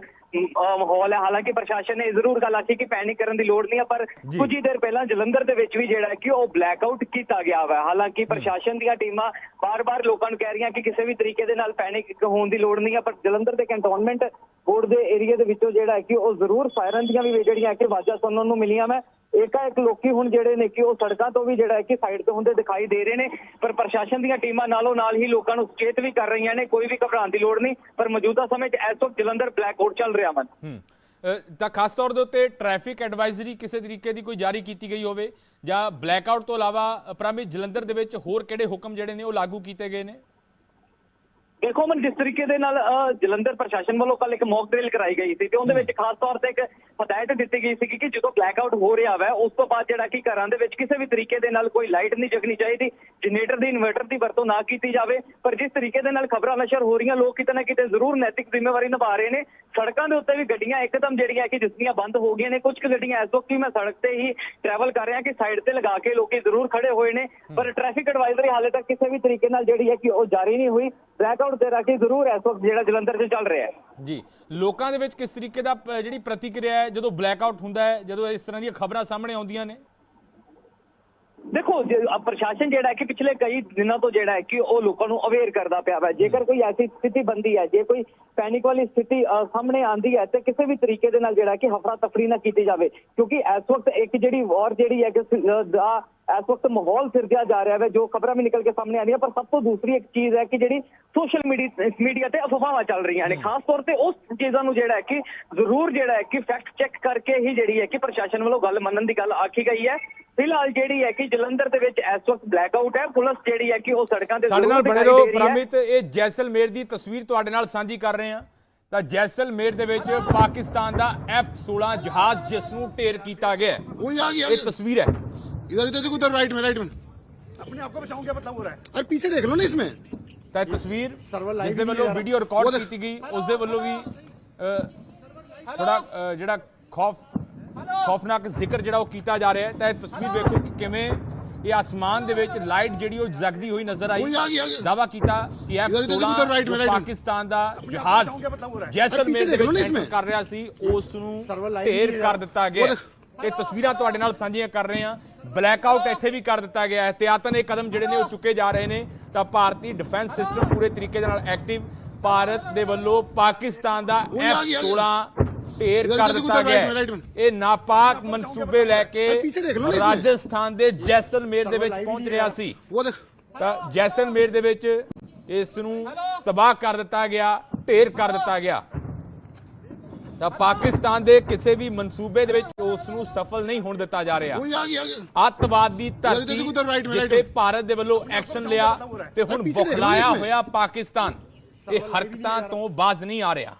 ਮਾਹੌਲ ਹੈ। ਹਾਲਾਂਕਿ ਪ੍ਰਸ਼ਾਸਨ ਨੇ ਜ਼ਰੂਰ ਗੱਲ ਆਖੀ ਕਿ ਪੈਨਿਕ ਕਰਨ ਦੀ ਲੋੜ ਨਹੀਂ ਹੈ ਪਰ। ਕੁਝ ਹੀ ਦੇਰ ਪਹਿਲਾਂ ਜਲੰਧਰ ਦੇ ਵਿੱਚ ਵੀ ਜਿਹੜਾ ਕਿ ਉਹ ਬਲੈਕਆਊਟ ਕੀਤਾ ਗਿਆ ਵਾ। ਹਾਲਾਂਕਿ ਪ੍ਰਸ਼ਾਸਨ ਦੀਆਂ ਟੀਮਾਂ ਬਾਰ-ਬਾਰ ਲੋਕਾਂ ਨੂੰ ਕਹਿ ਰਹੀਆਂ ਕਿ ਕਿਸੇ ਵੀ ਤਰੀਕੇ ਦੇ ਨਾਲ ਪੈਨਿਕ ਹੋਣ ਦੀ ਲੋੜ ਨਹੀਂ ਹੈ ਪਰ ਜਲੰਧਰ ਦੇ ਕੰਟੋਨਮੈਂਟ ਬੋਰਡ ਦੇ ਏਰੀਆ ਦੇ ਵਿੱਚੋਂ ਜਿਹੜਾ ਕਿ ਉਹ ਜ਼ਰੂਰ ਸਾਇਰਨ ਦੀਆਂ ਵੀ ਜਿਹੜੀਆਂ ਕਿ ਆਵਾਜ਼ਾਂ ਸੁਣਨ ਨੂੰ ਮਿਲੀਆਂ ਮੈਂ ਏਕਾ ਇੱਕ ਲੋਕੀ ਹੁਣ ਜਿਹੜੇ ਨੇ ਕਿ ਉਹ ਸੜਕਾਂ ਤੋਂ ਵੀ ਜਿਹੜਾ ਹੈ ਕਿ ਸਾਈਡ ਤੋਂ ਹੁੰਦੇ ਦਿਖਾਈ ਦੇ ਰਹੇ ਨੇ, ਪਰ ਪ੍ਰਸ਼ਾਸਨ ਦੀਆਂ ਟੀਮਾਂ ਨਾਲੋਂ ਨਾਲ ਹੀ ਲੋਕਾਂ ਨੂੰ ਸੁਚੇਤ ਵੀ ਕਰ ਰਹੀਆਂ ਨੇ, ਕੋਈ ਵੀ ਘਬਰਾਉਣ ਦੀ ਲੋੜ ਨਹੀਂ, ਪਰ ਮੌਜੂਦਾ ਸਮੇਂ 'ਚ ਇਸ ਤੋਂ ਜਲੰਧਰ ਬਲੈਕ ਆਊਟ ਚੱਲ ਰਿਹਾ ਮਨ। ਤਾਂ ਖਾਸ ਤੌਰ ਦੇ ਉੱਤੇ ਟ੍ਰੈਫਿਕ ਐਡਵਾਈਜ਼ਰੀ ਕਿਸੇ ਤਰੀਕੇ ਦੀ ਕੋਈ ਜਾਰੀ ਕੀਤੀ ਗਈ ਹੋਵੇ, ਜਾਂ ਬਲੈਕ ਆਊਟ ਤੋਂ ਇਲਾਵਾ ਪ੍ਰਾਮਿਤ ਜਲੰਧਰ ਦੇ ਵਿੱਚ ਹੋਰ ਕਿਹੜੇ ਹੁਕਮ ਜਿਹੜੇ ਨੇ ਉਹ ਲਾਗੂ ਕੀਤੇ ਗਏ ਨੇ? ਦੇਖੋ ਮਨ ਜਿਸ ਤਰੀਕੇ ਦੇ ਨਾਲ ਜਲੰਧਰ ਪ੍ਰਸ਼ਾਸਨ ਵੱਲੋਂ ਕੱਲ ਇੱਕ ਮੌਕ ਡਰਿਲ ਕਰਾਈ ਗਈ ਸੀ ਤੇ ਉਹਦੇ ਵਿੱਚ ਖਾਸ ਤੌਰ ਤੇ ਇੱਕ ਹਦਾਇਤ ਦਿੱਤੀ ਗਈ ਸੀ ਕਿ ਜਦੋਂ ਬਲੈਕਆਊਟ ਹੋ ਰਿਹਾ ਵਾ ਉਸ ਤੋਂ ਬਾਅਦ ਜਿਹੜਾ ਕਿ ਘਰਾਂ ਦੇ ਵਿੱਚ ਕਿਸੇ ਵੀ ਤਰੀਕੇ ਦੇ ਨਾਲ ਕੋਈ ਲਾਈਟ ਨਹੀਂ ਜਗਣੀ ਚਾਹੀਦੀ ਜਨਰੇਟਰ ਦੀ ਇਨਵਰਟਰ ਦੀ ਵਰਤੋਂ ਨਾ ਕੀਤੀ ਜਾਵੇ। ਪਰ ਜਿਸ ਤਰੀਕੇ ਦੇ ਨਾਲ ਖਬਰਾਂ ਨਸ਼ਰ ਹੋ ਰਹੀਆਂ ਲੋਕ ਕਿਤੇ ਨਾ ਕਿਤੇ ਜ਼ਰੂਰ ਨੈਤਿਕ ਜ਼ਿੰਮੇਵਾਰੀ ਨਿਭਾ ਰਹੇ ਨੇ। ਸੜਕਾਂ ਦੇ ਉੱਤੇ ਵੀ ਗੱਡੀਆਂ ਇੱਕਦਮ ਜਿਹੜੀਆਂ ਕਿ ਜਿਸਦੀਆਂ ਬੰਦ ਹੋ ਗਈਆਂ ਨੇ ਕੁਝ ਕੁ ਗੱਡੀਆਂ ਇਸ ਵਕਤ ਵੀ ਮੈਂ ਸੜਕ ਤੇ ਹੀ ਟਰੈਵਲ ਕਰ ਰਿਹਾ ਕਿ ਸਾਈਡ ਤੇ ਲਗਾ ਕੇ ਲੋਕੀ ਜ਼ਰੂਰ ਖੜੇ ਹੋਏ ਨੇ। ਪਰ ਟ੍ਰੈਫਿਕ ਐਡਵਾਈਜ਼ਰੀ ਹਾਲੇ ਤੱਕ ਕਿਸੇ ਵੀ ਤਰੀਕੇ ਨਾਲ ਜਿਹੜੀ ਹੈ ਕਿ ਉਹ ਜਾਰੀ ਨਹੀਂ ਹੋਈ। ਬਲੈਕਆਊਟ ਬਲੈਕਆਊਟ ਦੇ ਰਾਖੀ ਜ਼ਰੂਰ ਇਸ ਵਕਤ ਜਿਹੜਾ ਜਲੰਧਰ 'ਚ ਚੱਲ ਰਿਹਾ ਹੈ। ਜੀ, ਲੋਕਾਂ ਦੇ ਵਿੱਚ ਕਿਸ ਤਰੀਕੇ ਦਾ ਜਿਹੜੀ ਪ੍ਰਤੀਕਿਰਿਆ ਹੈ, ਜਦੋਂ ਬਲੈਕ ਆਊਟ ਹੁੰਦਾ ਹੈ, ਜਦੋਂ ਇਸ ਤਰ੍ਹਾਂ ਦੀਆਂ ਖਬਰਾਂ ਸਾਹਮਣੇ ਆਉਂਦੀਆਂ ਨੇ? ਦੇਖੋ ਪ੍ਰਸ਼ਾਸਨ ਜਿਹੜਾ ਹੈ ਕਿ ਪਿਛਲੇ ਕਈ ਦਿਨਾਂ ਤੋਂ ਜਿਹੜਾ ਹੈ ਕਿ ਉਹ ਲੋਕਾਂ ਨੂੰ ਅਵੇਅਰ ਕਰਦਾ ਪਿਆ ਹੈ ਜੇਕਰ ਕੋਈ ਐਸੀ ਸਥਿਤੀ ਬੰਦੀ ਹੈ ਜੇ ਕੋਈ ਪੈਨਿਕ ਵਾਲੀ ਸਥਿਤੀ ਸਾਹਮਣੇ ਆਂਦੀ ਹੈ ਤੇ ਕਿਸੇ ਵੀ ਤਰੀਕੇ ਦੇ ਨਾਲ ਜਿਹੜਾ ਕਿ ਹਫਰਾ ਤਫਰੀ ਨਾ ਕੀਤੀ ਜਾਵੇ। ਕਿਉਂਕਿ ਇਸ ਵਕਤ ਇੱਕ ਜਿਹੜੀ ਵਾਰ ਜਿਹੜੀ ਹੈ ਕਿ ਦਾ ਇਸ ਵਕਤ ਮਾਹੌਲ ਸਿਰਜਿਆ ਜਾ ਰਿਹਾ ਹੈ ਜੋ ਖਬਰਾਂ ਵੀ ਨਿਕਲ ਕੇ ਸਾਹਮਣੇ ਆ ਰਹੀਆਂ ਪਰ ਸਭ ਤੋਂ ਦੂਸਰੀ ਇੱਕ ਚੀਜ਼ ਹੈ ਕਿ ਜਿਹੜੀ ਸੋਸ਼ਲ ਮੀਡੀਆ ਮੀਡੀਆ ਤੇ ਅਫਵਾਹਾਂ ਚੱਲ ਰਹੀਆਂ ਨੇ। ਖਾਸ ਤੌਰ ਤੇ ਉਸ ਚੀਜ਼ਾਂ ਨੂੰ ਜਿਹੜਾ ਹੈ ਕਿ ਜ਼ਰੂਰ ਜਿਹੜਾ ਹੈ ਕਿ ਫੈਕਟ ਚੈੱਕ ਕਰਕੇ ਹੀ ਜਿਹੜੀ ਹੈ ਕਿ ਪ੍ਰਸ਼ਾਸਨ ਵੱਲੋਂ ਗੱਲ ਮੰਨਣ ਦੀ ਗੱਲ ਆਖੀ ਗਈ ਹੈ। ਫਿਲਹਾਲ ਜਿਹੜੀ ਹੈ ਕਿ ਜਲੰਧਰ ਦੇ ਵਿੱਚ ਇਸ ਵਕਤ ਬਲੈਕਆਊਟ ਹੈ ਪੁਲਿਸ ਜਿਹੜੀ ਹੈ ਕਿ ਉਹ ਸੜਕਾਂ ਤੇ ਸਾਡੇ ਜ਼ਰੂਰ ਨਾਲ ਬਣੇ ਦਿਖਾਈ ਰਹੋ ਦੇ ਰਹੀ ਹੈ। ਪ੍ਰਮਿਤ ਇਹ ਜੈਸਲਮੇਰ ਦੀ ਤਸਵੀਰ ਤੁਹਾਡੇ ਨਾਲ ਸਾਂਝੀ ਕਰ ਰਹੇ ਹਾਂ ਤਾਂ ਜੈਸਲਮੇਰ ਦੇ ਵਿੱਚ ਪਾਕਿਸਤਾਨ ਦਾ F16 ਜਹਾਜ਼ ਜਿਸ ਨੂੰ ਢੇਰ ਕੀਤਾ ਗਿਆ ਹੈ वही आ गया ਇਹ ਤਸਵੀਰ ਹੈ इधर इधर देखो उधर राइट में राइट में अपने आप को बचाऊं क्या बदलाव हो रहा है अरे पीछे देख लो ना इसमें ਤਾਂ ਇਹ ਤਸਵੀਰ Server live ਜਿਸ ਦੇ ਵੀ ਵੱਲੋਂ ਆ ਰਿਹਾ। ਵੀਡੀਓ ਰਿਕਾਰਡ ਉਹਦੇ- ਕੀਤੀ ਗਈ ਉਸ ਦੇ ਵੱਲੋਂ ਵੀ ਥੋੜਾ ਜਿਹੜਾ ਖੌਫ ਖੌਫਨਾਕ ਜ਼ਿਕਰ ਜਿਹੜਾ ਉਹ ਕੀਤਾ ਜਾ ਰਿਹਾ ਹੈ। ਤਾਂ ਇਹ ਤਸਵੀਰ ਵੇਖੋ ਕਿ ਕਿਵੇਂ ਇਹ ਆਸਮਾਨ ਦੇ ਵਿੱਚ ਲਾਈਟ ਜਿਹੜੀ ਉਹ ਜਗਦੀ ਹੋਈ ਨਜ਼ਰ ਆਈ। ਦਾਵਾ ਕੀਤਾ ਕਿ F16 ਪਾਕਿਸਤਾਨ ਦਾ ਜਹਾਜ਼ ਜੈਸਲਮੇਰ ਦੇ ਵਿੱਚ ਕਰ ਰਿਹਾ ਸੀ ਉਸ ਨੂੰ ਢੇਰ ਕਰ ਦਿੱਤਾ ਗਿਆ। ਇਹ ਤਸਵੀਰਾਂ ਤੁਹਾਡੇ ਨਾਲ ਸਾਂਝੀਆਂ ਕਰ ਰਹੇ ਹਾਂ। ਬਲੈਕ ਆਊਟ ਇੱਥੇ ਵੀ ਕਰ ਦਿੱਤਾ ਗਿਆ ਇhtiyatਨ ਇਹ ਕਦਮ ਜਿਹੜੇ ਨੇ ਉਹ ਚੁੱਕੇ ਜਾ ਰਹੇ ਨੇ। ਤਾਂ ਭਾਰਤੀ ਡਿਫੈਂਸ ਸਿਸਟਮ ਪੂਰੇ ਤਰੀਕੇ ਦੇ ਨਾਲ ਐਕਟਿਵ ਭਾਰਤ ਦੇ ਵੱਲੋਂ ਪਾਕਿਸਤਾਨ ਦਾ F16 ਢੇਰ इधर- ਕਰ इधर देखो, ਦਿੱਤਾ उधर ਗਿਆ right में, ਹੈ। right में। ਇਹ ਨਾਪਾਕ ਮਨਸੂਬੇ ਲੈ ਕੇ पीछे देख लो ना इसमें। ਰਾਜਸਥਾਨ ਦੇ ਜੈਸਲਮੇਰ ਦੇ ਵਿੱਚ live ਪਹੁੰਚ भी ਰਿਹਾ है। ਸੀ वो देख ਤਾਂ ਜੈਸਲਮੇਰ ਦੇ ਵਿੱਚ ਇਸ ਨੂੰ ਤਬਾਹ ਕਰ ਦਿੱਤਾ ਗਿਆ ਢੇਰ ਕਰ ਦਿੱਤਾ ਗਿਆ ਤਾਂ ਪਾਕਿਸਤਾਨ ਦੇ ਕਿਸੇ ਵੀ ਮਨਸੂਬੇ ਦੇ ਵਿੱਚ ਉਸ ਨੂੰ ਸਫਲ ਨਹੀਂ ਹੋਣ ਦਿੱਤਾ ਜਾ ਰਿਹਾ वही आ गया आ गया ਅੱਤਵਾਦ ਦੀ ਧਰਤੀ ਦੇਖੋ ਉਧਰ right में, right ਜਿੱਥੇ में। ਭਾਰਤ ਦੇ ਵੱਲੋਂ ਐਕਸ਼ਨ ਲਿਆ ਤੇ ਹੁਣ पीछे देख लो ना ਬੁਖਲਾਇਆ इसमें। ਹੋਇਆ ਪਾਕਿਸਤਾਨ ਇਹ ਹਰਕਤਾਂ ਤੋਂ ਬਾਜ਼ ਨਹੀਂ ਆ ਰਿਹਾ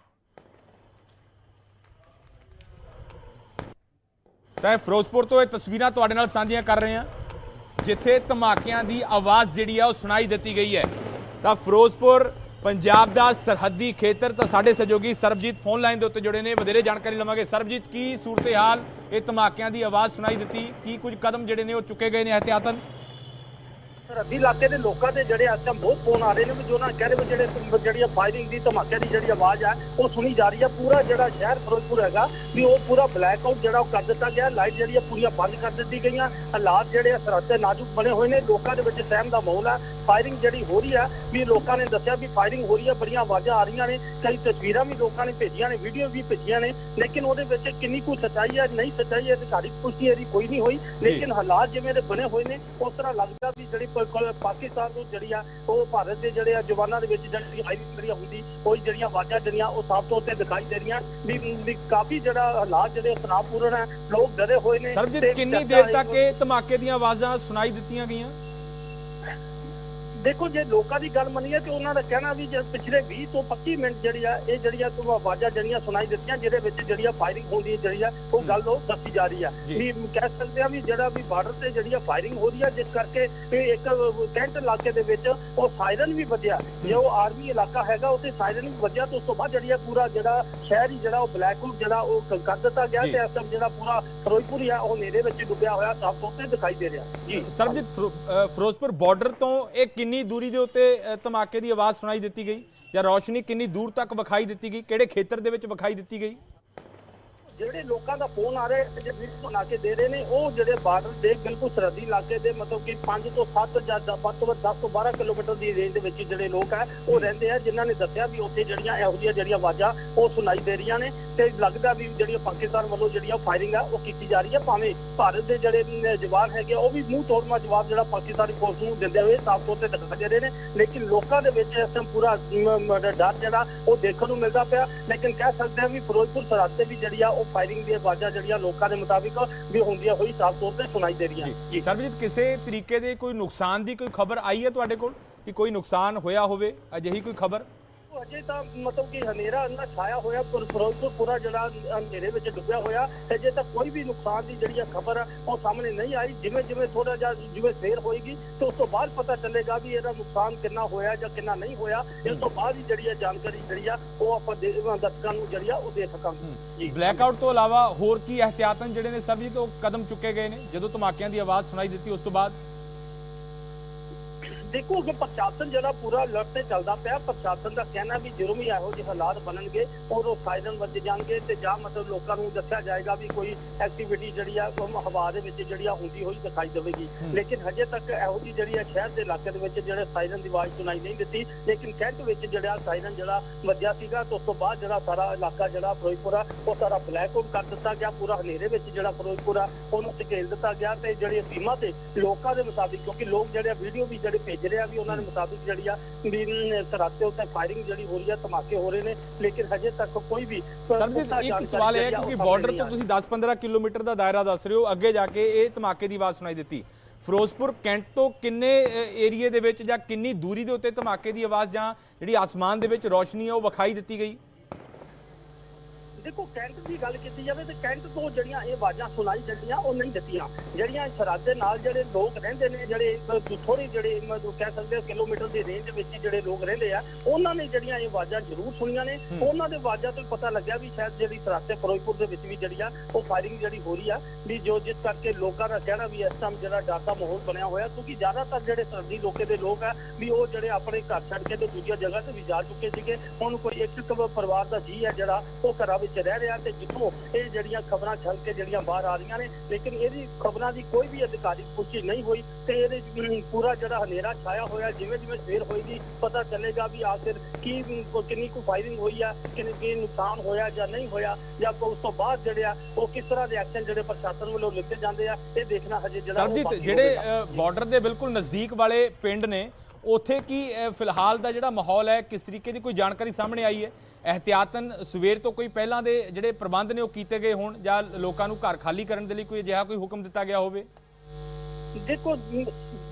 ਤਾਂ ਇਹ ਫਿਰੋਜ਼ਪੁਰ ਤੋਂ ਇਹ ਤਸਵੀਰਾਂ ਤੁਹਾਡੇ ਨਾਲ ਸਾਂਝੀਆਂ ਕਰ ਰਹੇ ਹਾਂ। ਜਿੱਥੇ ਧਮਾਕਿਆਂ ਦੀ ਆਵਾਜ਼ ਜਿਹੜੀ ਆ ਉਹ ਸੁਣਾਈ ਦਿੱਤੀ ਗਈ ਹੈ। ਤਾਂ ਫਿਰੋਜ਼ਪੁਰ ਪੰਜਾਬ ਦਾ ਸਰਹੱਦੀ ਖੇਤਰ ਤਾਂ ਸਾਡੇ ਸਹਿਯੋਗੀ ਸਰਬਜੀਤ ਫੋਨ ਲਾਈਨ ਦੇ ਉੱਤੇ ਜੁੜੇ ਨੇ। ਵਧੇਰੇ ਜਾਣਕਾਰੀ ਲਵਾਂਗੇ। ਸਰਬਜੀਤ, ਕੀ ਸੂਰਤ ਹਾਲ ਇਹ ਧਮਾਕਿਆਂ ਦੀ ਆਵਾਜ਼ ਸੁਣਾਈ ਦਿੱਤੀ। ਕੀ ਕੁਝ ਕਦਮ ਜਿਹੜੇ ਨੇ ਉਹ ਚੁੱਕੇ ਗਏ ਨੇ ਇਹਤਿਆਤਨ ਸਰਹੱਦੀ ਇਲਾਕੇ ਦੇ ਲੋਕਾਂ ਦੇ ਜਿਹੜੇ ਅੱਜ ਬਹੁਤ ਫੋਨ ਆ ਰਹੇ ਨੇ ਵੀ ਜੋ ਨਾ ਕਹਿ ਰਹੇ ਵੀ ਜਿਹੜੇ ਜਿਹੜੀ ਫਾਇਰਿੰਗ ਦੀ ਧਮਾਕੇ ਦੀ ਜਿਹੜੀ ਆਵਾਜ਼ ਆ ਉਹ ਸੁਣੀ ਜਾ ਰਹੀ ਆ। ਪੂਰਾ ਜਿਹੜਾ ਸ਼ਹਿਰ ਫਿਰੋਜ਼ਪੁਰ ਹੈਗਾ ਵੀ ਉਹ ਪੂਰਾ ਬਲੈਕ ਆਊਟ ਜਿਹੜਾ ਉਹ ਕਰ ਦਿੱਤਾ ਗਿਆ। ਲਾਈਟ ਜਿਹੜੀ ਆ ਪੂਰੀਆਂ ਬੰਦ ਕਰ ਦਿੱਤੀ ਗਈਆਂ। ਹਾਲਾਤ ਜਿਹੜੇ ਆ ਸਰਹੱਦ ਤੇ ਨਾਜ਼ੁਕ ਬਣੇ ਹੋਏ ਨੇ। ਲੋਕਾਂ ਦੇ ਵਿੱਚ ਸਹਿਮ ਦਾ ਮਾਹੌਲ ਆ। ਫਾਇਰਿੰਗ ਜਿਹੜੀ ਹੋ ਰਹੀ ਆ ਵੀ ਲੋਕਾਂ ਨੇ ਦੱਸਿਆ ਵੀ ਫਾਇਰਿੰਗ ਹੋ ਰਹੀ ਆ ਬੜੀਆਂ ਆਵਾਜ਼ਾਂ ਆ ਰਹੀਆਂ ਨੇ। ਕਈ ਤਸਵੀਰਾਂ ਵੀ ਲੋਕਾਂ ਨੇ ਭੇਜੀਆਂ ਨੇ ਵੀਡੀਓ ਵੀ ਭੇਜੀਆਂ ਨੇ। ਲੇਕਿਨ ਉਹਦੇ ਵਿੱਚ ਕਿੰਨੀ ਕੁ ਸੱਚਾਈ ਆ ਨਹੀਂ ਸੱਚਾਈ ਹੈ ਅਧਿਕਾਰਿਕ ਪੁਸ਼ਟੀ ਇਹਦੀ ਕੋਈ ਨਹੀਂ ਹੋਈ। ਲੇਕਿਨ ਹਾਲਾਤ ਜਿਵੇਂ ਦੇ ਬਣੇ ਹੋਏ ਨੇ ਉਸ ਤਰ੍ਹਾਂ ਲੱਗਦਾ ਵੀ ਜਿਹੜੀ ਪਾਕਿਸਤਾਨ ਤੋਂ ਜਿਹੜੀ ਆ ਉਹ ਭਾਰਤ ਦੇ ਜਿਹੜੇ ਆ ਜਵਾਨਾਂ ਦੇ ਵਿੱਚ ਜਿਹੜੀ ਫਾਇਰਿੰਗ ਜਿਹੜੀ ਹੁੰਦੀ ਉਹ ਜਿਹੜੀਆਂ ਆਵਾਜ਼ਾਂ ਜਿਹੜੀਆਂ ਉਹ ਸਾਫ਼ ਤੌਰ ਤੇ ਦਿਖਾਈ ਦੇ ਰਹੀਆਂ ਵੀ ਕਾਫੀ ਜਿਹੜਾ ਹਾਲਾਤ ਜਿਹੜੇ ਤਣਾਅਪੂਰਨ ਹੈ ਲੋਕ ਡਰੇ ਹੋਏ ਨੇ ਸਰਬਜੀਤ ਕਿੰਨੀ ਦੇਰ ਤੱਕ ਇਹ ਧਮਾਕੇ ਦੀਆਂ ਆਵਾਜ਼ਾਂ ਸੁਣਾਈ ਦਿੱਤੀਆਂ ਗਈਆਂ? ਦੇਖੋ ਜੇ ਲੋਕਾਂ ਦੀ ਗੱਲ ਮੰਨੀਏ ਤੇ ਉਹਨਾਂ ਦਾ ਕਹਿਣਾ ਵੀ ਜੇ ਪਿਛਲੇ 20 ਤੋਂ 25 ਮਿੰਟ ਜਿਹੜੀ ਆ ਇਹ ਜਿਹੜੀਆਂ ਤੁਹਾਨੂੰ ਆਵਾਜ਼ਾਂ ਜਿਹੜੀਆਂ ਸੁਣਾਈ ਦਿੱਤੀਆਂ ਜਿਹਦੇ ਵਿੱਚ ਜਿਹੜੀ ਆ ਫਾਇਰਿੰਗ ਹੁੰਦੀ ਹੈ ਜਿਹੜੀ ਆ ਉਹ ਗੱਲ ਉਹ ਦੱਸੀ ਜਾ ਰਹੀ ਆ। ਵੀ ਕਹਿ ਸਕਦੇ ਆ ਵੀ ਜਿਹੜਾ ਵੀ ਬਾਰਡਰ ਤੇ ਜਿਹੜੀ ਆ ਫਾਇਰਿੰਗ ਹੋ ਰਹੀ ਆ ਜਿਸ ਕਰਕੇ ਇਹ ਇੱਕ ਕੈਂਟ ਇਲਾਕੇ ਦੇ ਵਿੱਚ ਉਹ ਸਾਇਰਨ ਵੀ ਵੱਜਿਆ ਜੇ ਉਹ ਆਰਮੀ ਇਲਾਕਾ ਹੈਗਾ ਉੱਥੇ ਸਾਇਰਨ ਵੀ ਵੱਜਿਆ ਤੇ ਉਸ ਤੋਂ ਬਾਅਦ ਜਿਹੜੀ ਆ ਪੂਰਾ ਜਿਹੜਾ ਸ਼ਹਿਰ ਹੀ ਜਿਹੜਾ ਉਹ ਬਲੈਕ ਆਊਟ ਜਿਹੜਾ ਉਹ ਕਰ ਦਿੱਤਾ ਗਿਆ। ਤੇ ਇਸ ਟਾਈਮ ਜਿਹੜਾ ਪੂਰਾ ਫਿਰੋਜ਼ਪੁਰ ਆ ਉਹ ਨੇਰੇ ਵਿੱਚ ਡੁੱਬਿਆ ਹੋਇਆ ਸਾਫ਼ ਤੌਰ ਤੇ ਦਿਖਾਈ ਦੇ ਰਿਹਾ ਜੀ ਸਰਬਜੀਤ ਫਿਰੋਜ਼ਪੁਰ ਬਾਰਡਰ ਤੋਂ ਇਹ ਕਿੰਨੀ ਦੂਰੀ ਦੇ ਉੱਤੇ ਅ, ਧਮਾਕੇ ਦੀ ਆਵਾਜ਼ ਸੁਣਾਈ ਦਿੱਤੀ ਗਈ ਜਾਂ ਰੌਸ਼ਨੀ ਕਿੰਨੀ ਦੂਰ ਤੱਕ ਵਿਖਾਈ ਦਿੱਤੀ ਗਈ? ਕਿਹੜੇ ਖੇਤਰ ਦੇ ਵਿੱਚ ਵਿਖਾਈ ਦਿੱਤੀ ਗਈ? ਜਿਹੜੇ ਲੋਕਾਂ ਦਾ ਫੋਨ ਆ ਰਿਹਾ ਜੇ ਵੀਡੀਓ ਬਣਾ ਕੇ ਦੇ ਰਹੇ ਨੇ ਉਹ ਜਿਹੜੇ ਬਾਰਡਰ ਦੇ ਬਿਲਕੁਲ ਸਰਹੱਦੀ ਇਲਾਕੇ ਦੇ ਮਤਲਬ ਕਿ 5 ਤੋਂ 7 ਜਾਂ ਵੱਧ ਤੋਂ ਵੱਧ 10 ਤੋਂ 12 ਕਿਲੋਮੀਟਰ ਦੀ ਰੇਂਜ ਦੇ ਵਿੱਚ ਜਿਹੜੇ ਲੋਕ ਆ ਉਹ ਰਹਿੰਦੇ ਆ ਜਿਨ੍ਹਾਂ ਨੇ ਦੱਸਿਆ ਵੀ ਉੱਥੇ ਜਿਹੜੀਆਂ ਇਹੋ ਜਿਹੀਆਂ ਜਿਹੜੀਆਂ ਆਵਾਜ਼ਾਂ ਉਹ ਸੁਣਾਈ ਦੇ ਰਹੀਆਂ ਨੇ ਤੇ ਲੱਗਦਾ ਵੀ ਜਿਹੜੀਆਂ ਪਾਕਿਸਤਾਨ ਵੱਲੋਂ ਜਿਹੜੀਆਂ ਫਾਇਰਿੰਗ ਆ ਉਹ ਕੀਤੀ ਜਾ ਰਹੀ ਹੈ ਭਾਵੇਂ ਭਾਰਤ ਦੇ ਜਿਹੜੇ ਜਵਾਨ ਹੈਗੇ ਆ, ਉਹ ਵੀ ਮੂੰਹ ਤੋੜਮਾ ਜਵਾਬ ਜਿਹੜਾ ਪਾਕਿਸਤਾਨੀ ਫੌਜ ਨੂੰ ਦਿੰਦੇ ਹੋਏ ਸਾਫ਼ ਤੌਰ ਤੇ ਦਿਖਾਈ ਦੇ ਰਹੇ ਨੇ ਲੇਕਿਨ ਲੋਕਾਂ ਦੇ ਵਿੱਚ ਇਸ ਟਾਈਮ ਪੂਰਾ ਮ- ਮ- ਡਰ ਜਿਹੜਾ ਉਹ ਦੇਖਣ ਨੂੰ ਮਿਲਦਾ ਪਿਆ ਲੇਕਿਨ ਕਹਿ ਸਕਦੇ ਆ ਵੀ ਫਿਰੋਜ਼ਪੁਰ ਸਰਹੱਦ ਤੇ ਵੀ ਜਿਹੜੀ ਆ ਉਹ ਫਾਇਰਿੰਗ ਦੀਆਂ ਆਵਾਜ਼ਾਂ ਜਿਹੜੀਆਂ ਲੋਕਾਂ ਦੇ ਮੁਤਾਬਿਕ ਵੀ ਹੁੰਦੀਆਂ ਹੋਈ ਸਾਫ਼ ਤੌਰ ਤੇ ਸੁਣਾਈ ਦੇ ਰਹੀਆਂ। ਜੀ। ਸਰਬਜੀਤ, ਕਿਸੇ ਤਰੀਕੇ ਦੇ ਕੋਈ ਨੁਕਸਾਨ ਦੀ ਕੋਈ ਖਬਰ ਆਈ ਹੈ ਤੁਹਾਡੇ ਕੋਲ? ਕਿ ਕੋਈ ਨੁਕਸਾਨ ਹੋਇਆ ਹੋਵੇ, ਅਜਿਹੀ ਕੋਈ ਖਬਰ? ਅਜੇ ਤਾਂ ਮਤਲਬ ਕਿ ਹਨੇਰਾ ਇੰਨਾ ਛਾਇਆ ਹੋਇਆ ਪਰ ਫਿਰੋਜ਼ਪੁਰ ਪੂਰਾ ਜਿਹੜਾ ਹਨੇਰੇ ਵਿੱਚ ਡੁੱਬਿਆ ਹੋਇਆ ਅਜੇ ਤੱਕ ਕੋਈ ਵੀ ਨੁਕਸਾਨ ਦੀ ਜਿਹੜੀ ਖਬਰ ਉਹ ਸਾਹਮਣੇ ਨਹੀਂ ਆਈ। ਜਿਵੇਂ ਜਿਵੇਂ ਥੋੜਾ ਜਿਹਾ ਜਿਵੇਂ ਸਵੇਰ ਹੋਏਗੀ ਤੇ ਉਸ ਤੋਂ ਬਾਅਦ ਪਤਾ ਚੱਲੇਗਾ ਵੀ ਇਹਦਾ ਨੁਕਸਾਨ ਕਿੰਨਾ ਹੋਇਆ ਜਾਂ ਕਿੰਨਾ ਨਹੀਂ ਹੋਇਆ। ਇਸ ਤੋਂ ਬਾਅਦ ਹੀ ਜਿਹੜੀ ਜਾਣਕਾਰੀ ਜਿਹੜੀ ਆ ਉਹ ਆਪਾਂ ਦੇ ਦਰਸ਼ਕਾਂ ਨੂੰ ਜਿਹੜੀ ਆ ਉਹ ਦੇ ਸਕਾਂਗੇ। ਜੀ। ਬਲੈਕਆਊਟ ਤੋਂ ਇਲਾਵਾ ਹੋਰ ਕੀ ਇਹਤਿਆਤਨ ਜਿਹੜੇ ਨੇ? ਸਰਬਜੀਤ ਉਹ ਕਦਮ ਚੁੱਕੇ ਗਏ ਨੇ? ਜਦੋਂ ਧਮਾਕਿਆਂ ਦੀ ਆਵਾਜ਼ ਸੁਣਾਈ ਦਿੱਤੀ ਉਸ ਤੋਂ ਬਾਅਦ? ਦੇਖੋ ਕਿ ਪ੍ਰਸ਼ਾਸਨ ਜਿਹੜਾ ਪੂਰਾ ਅਲਰਟ ਤੇ ਚੱਲਦਾ ਪਿਆ ਪ੍ਰਸ਼ਾਸਨ ਦਾ ਕਹਿਣਾ ਵੀ ਜਦੋਂ ਵੀ ਇਹੋ ਜਿਹੇ ਹਾਲਾਤ ਬਣਨਗੇ ਉਹ ਸਾਇਰਨ ਵੱਜ ਜਾਣਗੇ ਤੇ ਜਾਂ ਮਤਲਬ ਲੋਕਾਂ ਨੂੰ ਦੱਸਿਆ ਜਾਏਗਾ ਵੀ ਕੋਈ ਐਕਟੀਵਿਟੀ ਜਿਹੜੀ ਆ ਉਹ ਹਵਾ ਦੇ ਵਿੱਚ ਜਿਹੜੀ ਆ ਹੁੰਦੀ ਹੋਈ ਦਿਖਾਈ ਦੇਵੇਗੀ। ਲੇਕਿਨ ਹਜੇ ਤੱਕ ਇਹੋ ਜਿਹੀ ਜਿਹੜੀ ਆ ਸ਼ਹਿਰ ਦੇ ਇਲਾਕੇ ਦੇ ਵਿੱਚ ਜਿਹੜੇ ਸਾਇਰਨ ਦੀ ਆਵਾਜ਼ ਸੁਣਾਈ ਨਹੀਂ ਦਿੱਤੀ ਲੇਕਿਨ ਕੈਂਟ ਵਿੱਚ ਜਿਹੜਾ ਸਾਇਰਨ ਜਿਹੜਾ ਵੱਜਿਆ ਸੀਗਾ ਤੇ ਉਸ ਤੋਂ ਬਾਅਦ ਜਿਹੜਾ ਸਾਰਾ ਇਲਾਕਾ ਜਿਹੜਾ ਫਿਰੋਜ਼ਪੁਰ ਆ ਉਹ ਸਾਰਾ ਬਲੈਕ ਆਊਟ ਕਰ ਦਿੱਤਾ ਗਿਆ ਪੂਰਾ ਹਨੇਰੇ ਵਿੱਚ ਜਿਹੜਾ ਫਿਰੋਜ਼ਪੁਰ ਆ ਉਹਨੂੰ ਧਕੇਲ ਦਿੱਤਾ ਗਿਆ ਤੇ ਜਿਹੜੀ ਸੀਮਾ ਤੇ ਲੋਕਾਂ ਦੇ ਮੁਤਾਬਿਕ ਕਿਉਂਕਿ ਲੋਕ ਜਿਹੜੇ ਵੀਡੀਓ ਵੀ ਜਿਹੜੇ ਭੇਜ ਰਹੇ ਆ ਵੀ ਉਹਨਾਂ ਦੇ ਮੁਤਾਬਿਕ ਜਿਹੜੀ ਆ ਵੀ ਸਰਹੱਦ ਦੇ ਉੱਤੇ ਫਾਇਰਿੰਗ ਜਿਹੜੀ ਹੋ ਰਹੀ ਆ ਧਮਾਕੇ ਹੋ ਰਹੇ ਨੇ। ਲੇਕਿਨ ਹਜੇ ਤੱਕ ਕੋਈ ਵੀ ਸਰਬਜੀਤ ਪੁਖਤਾ ਇੱਕ ਸਵਾਲ ਇਹ ਹੈ ਕਿਉਂਕਿ ਬਾਰਡਰ ਤੋਂ ਤੁਸੀਂ 10-15 ਕਿਲੋਮੀਟਰ ਦਾ ਦਾਇਰਾ ਦੱਸ ਰਹੇ ਹੋ। ਅੱਗੇ ਜਾ ਕੇ ਇਹ ਧਮਾਕੇ ਦੀ ਆਵਾਜ਼ ਸੁਣਾਈ ਦਿੱਤੀ। ਫਿਰੋਜ਼ਪੁਰ ਕੈਂਟ ਤੋਂ ਕਿੰਨੇ ਏਰੀਏ ਦੇ ਵਿੱਚ ਜਾਂ ਕਿੰਨੀ ਦੂਰੀ ਦੇ ਉੱਤੇ ਧਮਾਕੇ ਦੀ ਆਵਾਜ਼ ਜਾਂ ਜਿਹੜੀ ਆਸਮਾਨ ਦੇ ਵਿੱਚ ਰੋਸ਼ਨੀ ਹੈ ਉਹ ਵਿਖਾਈ ਦਿੱਤੀ ਗਈ? ਦੇਖੋ ਕੈਂਟ ਦੀ ਗੱਲ ਕੀਤੀ ਜਾਵੇ ਤੇ ਕੈਂਟ ਤੋਂ ਜਿਹੜੀਆਂ ਇਹ ਆਵਾਜ਼ਾਂ ਸੁਣਾਈ ਜਾਂਦੀਆਂ ਉਹ ਨਹੀਂ ਦਿੱਤੀਆਂ। ਜਿਹੜੀਆਂ ਸਰਹੱਦ ਦੇ ਨਾਲ ਜਿਹੜੇ ਲੋਕ ਰਹਿੰਦੇ ਨੇ ਜਿਹੜੇ ਥੋੜੀ ਜਿਹੜੇ ਕਹਿ ਸਕਦੇ ਹੋ ਕਿਲੋਮੀਟਰ ਦੀ ਰੇਂਜ ਵਿੱਚ ਜਿਹੜੇ ਲੋਕ ਰਹਿੰਦੇ ਆ ਉਹਨਾਂ ਨੇ ਜਿਹੜੀਆਂ ਇਹ ਆਵਾਜ਼ਾਂ ਜ਼ਰੂਰ ਸੁਣੀਆਂ ਨੇ। ਉਹਨਾਂ ਦੇ ਆਵਾਜ਼ਾਂ ਤੋਂ ਪਤਾ ਲੱਗਿਆ ਵੀ ਸ਼ਾਇਦ ਜਿਹੜੀ ਸਰਹੱਦ ਤੇ ਫਿਰੋਜ਼ਪੁਰ ਦੇ ਵਿੱਚ ਵੀ ਜਿਹੜੀ ਆ ਉਹ ਫਾਇਰਿੰਗ ਜਿਹੜੀ ਹੋ ਰਹੀ ਆ ਵੀ ਜੋ ਜਿਸ ਕਰਕੇ ਲੋਕਾਂ ਦਾ ਕਹਿਣਾ ਵੀ ਇਸ ਟਾਈਮ ਜਿਹੜਾ ਦਾ ਮਾਹੌਲ ਬਣਿਆ ਹੋਇਆ ਕਿਉਂਕਿ ਜ਼ਿਆਦਾਤਰ ਜਿਹੜੇ ਸਰਦੀ ਲੋਕੇ ਦੇ ਲੋਕ ਆ ਵੀ ਉਹ ਜਿਹੜੇ ਆਪਣੇ ਘਰ ਛੱਡ ਕੇ ਤੇ ਦੂਜੀਆਂ ਜਗ੍ਹਾ ਤੇ ਵੀ ਜਾ ਚੁੱਕੇ ਸੀਗੇ। ਹੁਣ ਕੋਈ ਇੱਕ ਇੱਕ ਪਰਿਵਾਰ ਦਾ ਜੀ ਹੈ ਜਿਹੜਾ ਉਹ ਘਰਾਂ ਵਿੱਚ ਰਹਿ ਰਿਹਾ ਤੇ ਜਿੱਥੋਂ ਇਹ ਜਿਹੜੀਆਂ ਖਬਰਾਂ ਛਲ ਕੇ ਜਿਹੜੀਆਂ ਬਾਹਰ ਆ ਰਹੀਆਂ ਨੇ ਲੇਕਿਨ ਇਹਦੀ ਖਬਰਾਂ ਦੀ ਕੋਈ ਵੀ ਅਧਿਕਾਰੀ ਪੁਸ਼ਟੀ ਨਹੀਂ ਹੋਈ ਤੇ ਇਹਦੇ ਪੂਰਾ ਜਿਹੜਾ ਹਨੇਰਾ ਛਾਇਆ ਹੋਇਆ ਜਿਵੇਂ ਜਿਵੇਂ ਸਵੇਰ ਹੋਏਗੀ ਪਤਾ ਚੱਲੇਗਾ ਵੀ ਆਖਿਰ ਕੀ ਕਿੰਨੀ ਕੁ ਫਾਇਰਿੰਗ ਹੋਈ ਆ ਕਿੰਨੀ ਕੀ ਨੁਕਸਾਨ ਹੋਇਆ ਜਾਂ ਨਹੀਂ ਹੋਇਆ ਜਾਂ ਉਸ ਤੋਂ ਬਾਅਦ ਜਿਹੜੇ ਆ ਉਹ ਕਿਸ ਤਰ੍ਹਾਂ ਦੇ ਐਕਸ਼ਨ ਜਿਹੜੇ ਪ੍ਰਸ਼ਾਸਨ ਵੱਲੋਂ ਲਿੱਤੇ ਜਾਂਦੇ ਆ ਇਹ ਦੇਖਣਾ ਹਜੇ ਜਿਹੜਾ ਜਿਹੜੇ। ਬਾਰਡਰ ਦੇ ਬਿਲਕੁਲ ਨਜ਼ਦੀਕ ਵਾਲੇ ਪਿੰਡ ਨੇ ਉੱਥੇ ਕੀ ਫਿਲਹਾਲ ਦਾ ਜਿਹੜਾ ਮਾਹੌਲ ਹੈ ਕਿਸ ਤਰੀਕੇ ਦੀ ਕੋਈ ਜਾਣਕਾਰੀ ਸਾਹਮਣੇ ਆਈ ਹੈ ਇਹਤਿਆਤਨ ਸਵੇਰ ਤੋਂ ਕੋਈ ਪਹਿਲਾਂ ਦੇ ਜਿਹੜੇ ਪ੍ਰਬੰਧ ਨੇ ਉਹ ਕੀਤੇ ਗਏ ਹੋਣ ਜਾਂ ਲੋਕਾਂ ਨੂੰ ਘਰ ਖਾਲੀ ਕਰਨ ਦੇ ਲਈ ਕੋਈ ਅਜਿਹਾ ਕੋਈ ਹੁਕਮ ਦਿੱਤਾ ਗਿਆ ਹੋਵੇ? ਦੇਖੋ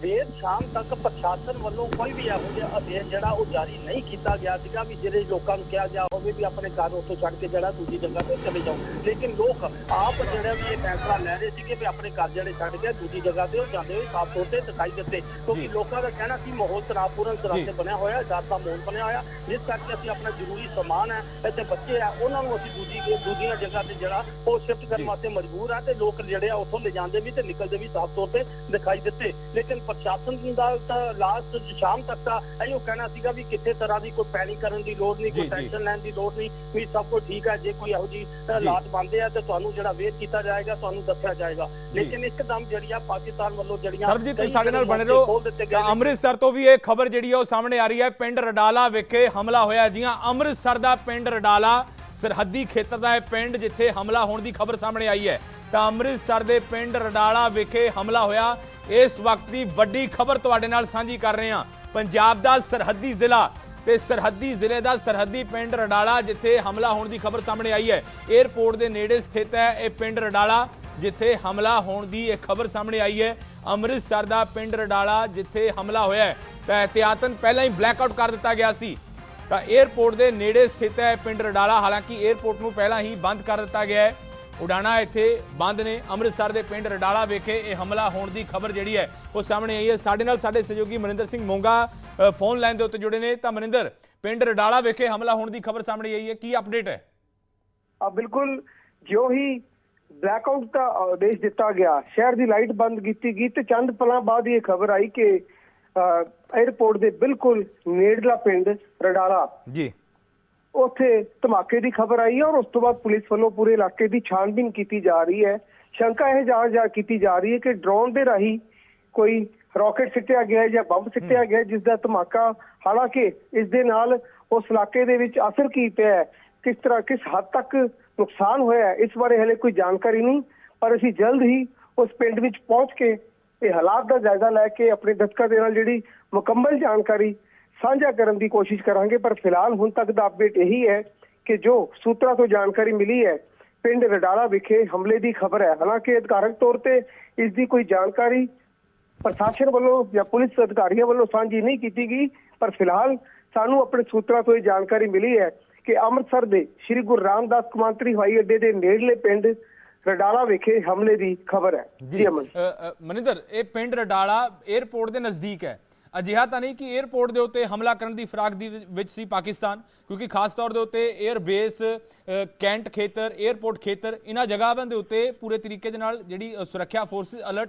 ਦੇਰ ਸ਼ਾਮ ਤੱਕ ਪ੍ਰਸ਼ਾਸਨ ਵੱਲੋਂ ਕੋਈ ਵੀ ਇਹੋ ਜਿਹਾ ਆਦੇਸ਼ ਜਿਹੜਾ ਉਹ ਜਾਰੀ ਨਹੀਂ ਕੀਤਾ ਗਿਆ ਸੀਗਾ ਵੀ ਜਿਹੜੇ ਲੋਕਾਂ ਨੂੰ ਕਿਹਾ ਗਿਆ ਹੋਵੇ ਵੀ ਆਪਣੇ ਘਰ ਉੱਥੋਂ ਛੱਡ ਕੇ ਜਿਹੜਾ ਦੂਜੀ ਜਗ੍ਹਾ ਤੇ ਚਲੇ ਜਾਓ। ਲੇਕਿਨ ਲੋਕ ਆਪ ਜਿਹੜਾ ਵੀ ਇਹ ਫੈਸਲਾ ਲੈ ਰਹੇ ਸੀਗੇ ਵੀ ਆਪਣੇ ਘਰ ਜਿਹੜੇ ਛੱਡ ਕੇ ਦੂਜੀ ਜਗ੍ਹਾ ਤੇ ਉਹ ਜਾਂਦੇ ਹੋਏ ਸਾਫ਼ ਤੌਰ ਤੇ ਦਿਖਾਈ ਦਿੱਤੇ। ਕਿਉਂਕਿ ਲੋਕਾਂ ਦਾ ਕਹਿਣਾ ਸੀ ਮਾਹੌਲ ਤਣਾਅਪੂਰਨ ਤਰ੍ਹਾਂ ਤੇ ਬਣਿਆ ਹੋਇਆ ਡਰ ਦਾ ਮਾਹੌਲ ਬਣਿਆ ਹੋਇਆ। ਜਿਸ ਕਰਕੇ ਅਸੀਂ ਆਪਣਾ ਜ਼ਰੂਰੀ ਸਮਾਨ ਹੈ ਇੱਥੇ ਬੱਚੇ ਆ ਉਹਨਾਂ ਨੂੰ ਅਸੀਂ ਦੂਜੀ ਦੂਜੀਆਂ ਜਗ੍ਹਾ ਤੇ ਜਿਹੜਾ ਉਹ ਸ਼ਿਫਟ ਕਰਨ ਵਾਸਤੇ ਮਜਬੂਰ ਆ ਤੇ ਲੋਕ ਜਿਹੜੇ ਆ ਉੱਥੋਂ ਲੈ ਜਾਂਦੇ ਵੀ ਤੇ ਨਿਕਲਦੇ ਵੀ ਸਾਫ਼ ਤੌਰ ਤੇ ਦਿਖਾਈ ਦਿੱਤੇ। ਲੇਕਿਨ ਪ੍ਰਸ਼ਾਸਨ ਦਾ ਤਾਂ ਲਾਸਟ ਸ਼ਾਮ ਤੱਕ ਤਾਂ ਇਹੋ ਕਹਿਣਾ ਸੀਗਾ ਵੀ ਕਿਸੇ ਤਰ੍ਹਾਂ ਦੀ ਕੋਈ ਪੈਨਿਕ ਕਰਨ ਦੀ ਲੋੜ ਨਹੀਂ ਕੋਈ। ਟੈਨਸ਼ਨ ਲੈਣ ਦੀ ਲੋੜ ਨਹੀਂ ਵੀ ਸਭ ਕੁਝ ਠੀਕ ਹੈ ਜੇ ਕੋਈ ਇਹੋ ਜੀ। ਹਾਲਾਤ ਬਣਦੇ ਆ ਤੇ ਤੁਹਾਨੂੰ ਜਿਹੜਾ ਵੇਟ ਕੀਤਾ ਜਾਏਗਾ ਤੁਹਾਨੂੰ ਦੱਸਿਆ ਜਾਏਗਾ। ਲੇਕਿਨ ਇੱਕਦਮ ਜਿਹੜੀ ਆ ਪਾਕਿਸਤਾਨ ਵੱਲੋਂ ਜਿਹੜੀਆਂ ਸਰਬਜੀਤ ਤੁਸੀਂ ਸਾਡੇ ਨਾਲ ਬਣੇ ਰਹੋ। ਅੰਮ੍ਰਿਤਸਰ ਤੋਂ ਵੀ ਇਹ ਖਬਰ ਜਿਹੜੀ ਹੈ ਉਹ ਸਾਹਮਣੇ ਆ ਰਹੀ ਹੈ। ਪਿੰਡ ਰਡਾਲਾ ਵਿਖੇ ਹਮਲਾ ਹੋਇਆ ਜੀਆਂ ਅੰਮ੍ਰਿਤਸਰ ਦਾ ਪਿੰਡ ਰਡਾਲਾ ਸਰਹੱਦੀ ਖੇਤਰ ਦਾ ਇਹ ਪਿੰਡ ਜਿੱਥੇ ਹਮਲਾ ਹੋਣ ਦੀ ਖਬਰ ਸਾਹਮਣੇ ਆਈ ਹੈ। ਤਾਂ ਅੰਮ੍ਰਿਤਸਰ ਦੇ ਪਿੰਡ ਰਡਾਲਾ ਵਿਖੇ ਹਮਲਾ ਹੋਇਆ। ਇਸ ਵਕਤ ਦੀ ਵੱਡੀ ਖਬਰ ਤੁਹਾਡੇ ਨਾਲ ਸਾਂਝੀ ਕਰ ਰਹੇ ਹਾਂ। ਪੰਜਾਬ ਦਾ ਸਰਹੱਦੀ ਜ਼ਿਲ੍ਹਾ ਤੇ ਸਰਹੱਦੀ ਜ਼ਿਲ੍ਹੇ ਦਾ ਸਰਹੱਦੀ ਪਿੰਡ ਰਡਾਲਾ, ਜਿੱਥੇ ਹਮਲਾ ਹੋਣ ਦੀ ਖਬਰ ਸਾਹਮਣੇ ਆਈ ਹੈ। 에ਅਰਪੋਰਟ ਦੇ ਨੇੜੇ ਸਥਿਤ ਹੈ ਇਹ ਪਿੰਡ ਰਡਾਲਾ, ਜਿੱਥੇ ਹਮਲਾ ਹੋਣ ਦੀ ਇਹ ਖਬਰ ਸਾਹਮਣੇ ਆਈ ਹੈ। ਅੰਮ੍ਰਿਤਸਰ ਦਾ ਪਿੰਡ ਰਡਾਲਾ, ਜਿੱਥੇ ਹਮਲਾ ਹੋਇਆ ਹੈ। ਤਾਂ ਇhtiyatਨ ਪਹਿਲਾਂ ਹੀ ਬਲੈਕਆਊਟ ਕਰ ਦਿੱਤਾ ਗਿਆ ਸੀ। ਤਾਂ 에ਅਰਪੋਰਟ ਦੇ ਨੇੜੇ ਸਥਿਤ ਹੈ ਪਿੰਡ ਰਡਾਲਾ, ਹਾਲਾਂਕਿ 에ਅਰਪੋਰਟ ਨੂੰ ਪਹਿਲਾਂ ਹੀ ਬੰਦ ਕਰ ਦਿੱਤਾ ਗਿਆ ਹੈ। ਉਡਾਣਾ ਇੱਥੇ ਬੰਦ ਨੇ। ਅੰਮ੍ਰਿਤਸਰ ਦੇ ਪਿੰਡ ਰਡਾਲਾ ਵਿਖੇ ਇਹ ਹਮਲਾ ਹੋਣ ਦੀ ਖਬਰ ਜਿਹੜੀ ਹੈ ਉਹ ਸਾਹਮਣੇ ਆਈ ਹੈ। ਸਾਡੇ ਨਾਲ ਸਾਡੇ ਸਹਿਯੋਗੀ ਮਨਿੰਦਰ ਸਿੰਘ ਮੋਂਗਾ ਫੋਨ ਲਾਈਨ ਦੇ ਉੱਤੇ ਜੁੜੇ ਨੇ। ਤਾਂ ਮਨਿੰਦਰ ਪਿੰਡ ਰਡਾਲਾ ਵਿਖੇ ਹਮਲਾ ਹੋਣ ਦੀ ਖਬਰ ਸਾਹਮਣੇ ਆਈ ਹੈ। ਕੀ ਅਪਡੇਟ ਹੈ? ਆ ਬਿਲਕੁਲ ਜਿਉਂ ਹੀ ਬਲੈਕਆਊਟ ਦਾ ਆਦੇਸ਼ ਦਿੱਤਾ ਗਿਆ ਸ਼ਹਿਰ ਦੀ ਲਾਈਟ ਬੰਦ ਕੀਤੀ ਗਈ ਤੇ ਚੰਦ ਪਲਾਂ ਬਾਅਦ ਇਹ ਖਬਰ ਆਈ ਕਿ 에ਅਰਪੋਰਟ ਦੇ ਬਿਲਕੁਲ ਨੇੜਲਾ ਪਿੰਡ ਰਡਾਲਾ। ਜੀ। ਉੱਥੇ ਧਮਾਕੇ ਦੀ ਖਬਰ ਆਈ ਹੈ ਔਰ ਉਸ ਤੋਂ ਬਾਅਦ ਪੁਲਿਸ ਵੱਲੋਂ ਪੂਰੇ ਇਲਾਕੇ ਦੀ ਛਾਣਬੀਨ ਕੀਤੀ ਜਾ ਰਹੀ ਹੈ। ਸ਼ੰਕਾ ਇਹ ਜਾ ਜਾ ਕੀਤੀ ਜਾ ਰਹੀ ਹੈ ਕਿ ਡਰੋਨ ਦੇ ਰਾਹੀਂ ਕੋਈ ਰਾਕੇਟ ਸਿੱਟਿਆ ਗਿਆ ਹੈ ਜਾਂ ਬੰਬ ਸਿੱਟਿਆ ਗਿਆ ਹੈ, ਜਿਸ ਦਾ ਧਮਾਕਾ ਹਾਲਾਂਕਿ ਇਸ ਦੇ ਨਾਲ ਉਸ ਇਲਾਕੇ ਦੇ ਵਿੱਚ ਅਸਰ ਕੀ ਪਿਆ ਹੈ ਕਿਸ ਤਰ੍ਹਾਂ ਕਿਸ ਹੱਦ ਤੱਕ ਨੁਕਸਾਨ ਹੋਇਆ ਹੈ, ਇਸ ਬਾਰੇ ਹਲੇ ਕੋਈ ਜਾਣਕਾਰੀ ਨਹੀਂ। ਪਰ ਅਸੀਂ ਜਲਦ ਹੀ ਉਸ ਪਿੰਡ ਵਿੱਚ ਪਹੁੰਚ ਕੇ ਇਹ ਹਾਲਾਤ ਦਾ ਜਾਇਜ਼ਾ ਲੈ ਕੇ ਆਪਣੇ ਦਸਤਕਾਂ ਦੇ ਨਾਲ ਜਿਹੜੀ ਮੁਕੰਮਲ ਜਾਣਕਾਰੀ ਸਾਂਝਾ ਕਰਨ ਦੀ ਕੋਸ਼ਿਸ਼ ਕਰਾਂਗੇ ਪਰ ਫਿਲਹਾਲ ਹੁਣ ਤੱਕ ਦਾ ਅਪਡੇਟ ਇਹੀ ਹੈ ਕਿ ਜੋ ਸੂਤਰਾਂ ਤੋਂ ਜਾਣਕਾਰੀ ਮਿਲੀ ਹੈ ਪਿੰਡ ਰਡਾਲਾ ਵਿਖੇ ਹਮਲੇ ਦੀ ਖਬਰ ਹੈ। ਹਾਲਾਂਕਿ ਅਧਿਕਾਰਕ ਤੌਰ ਤੇ ਇਸ ਦੀ ਕੋਈ ਜਾਣਕਾਰੀ ਪ੍ਰਸ਼ਾਸਨ ਵੱਲੋਂ ਜਾਂ ਪੁਲਿਸ ਅਧਿਕਾਰੀਆਂ ਵੱਲੋਂ ਸਾਂਝੀ ਨਹੀਂ ਕੀਤੀ ਗਈ ਪਰ ਫਿਲਹਾਲ ਸਾਨੂੰ ਆਪਣੇ ਸੂਤਰਾਂ ਤੋਂ ਇਹ ਜਾਣਕਾਰੀ ਮਿਲੀ ਹੈ ਕਿ ਅੰਮ੍ਰਿਤਸਰ ਦੇ ਸ੍ਰੀ ਗੁਰੂ ਰਾਮਦਾਸ ਕੌਮਾਂਤਰੀ ਹਵਾਈ ਅੱਡੇ ਦੇ ਨੇੜਲੇ ਪਿੰਡ ਰਡਾਲਾ ਵਿਖੇ ਹਮਲੇ ਦੀ ਖਬਰ ਹੈ। ਜੀ ਅਮਨ। ਮਨਿੰਦਰ ਇਹ ਪਿੰਡ ਰਡਾਲਾ 에ਅਰਪੋਰਟ ਦੇ ਨਜ਼ਦੀਕ ਹੈ। ਅਜਿਹਾ ਤਾਂ ਨਹੀਂ ਕਿ 에ਅਰਪੋਰਟ ਦੇ ਉੱਤੇ ਹਮਲਾ ਕਰਨ ਦੀ ਫਰਾਗ ਦੀ ਵਿੱਚ ਸੀ ਪਾਕਿਸਤਾਨ, ਕਿਉਂਕਿ ਖਾਸ ਤੌਰ ਦੇ ਉੱਤੇ 에ਅਰ ਬੇਸ ਕੈਂਟ ਖੇਤਰ 에ਅਰਪੋਰਟ ਖੇਤਰ ਇਹਨਾਂ ਜਗ੍ਹਾਵਾਂ ਦੇ ਉੱਤੇ ਪੂਰੇ ਤਰੀਕੇ ਦੇ ਨਾਲ ਜਿਹੜੀ ਸੁਰੱਖਿਆ ਫੋਰਸ ਅਲਰਟ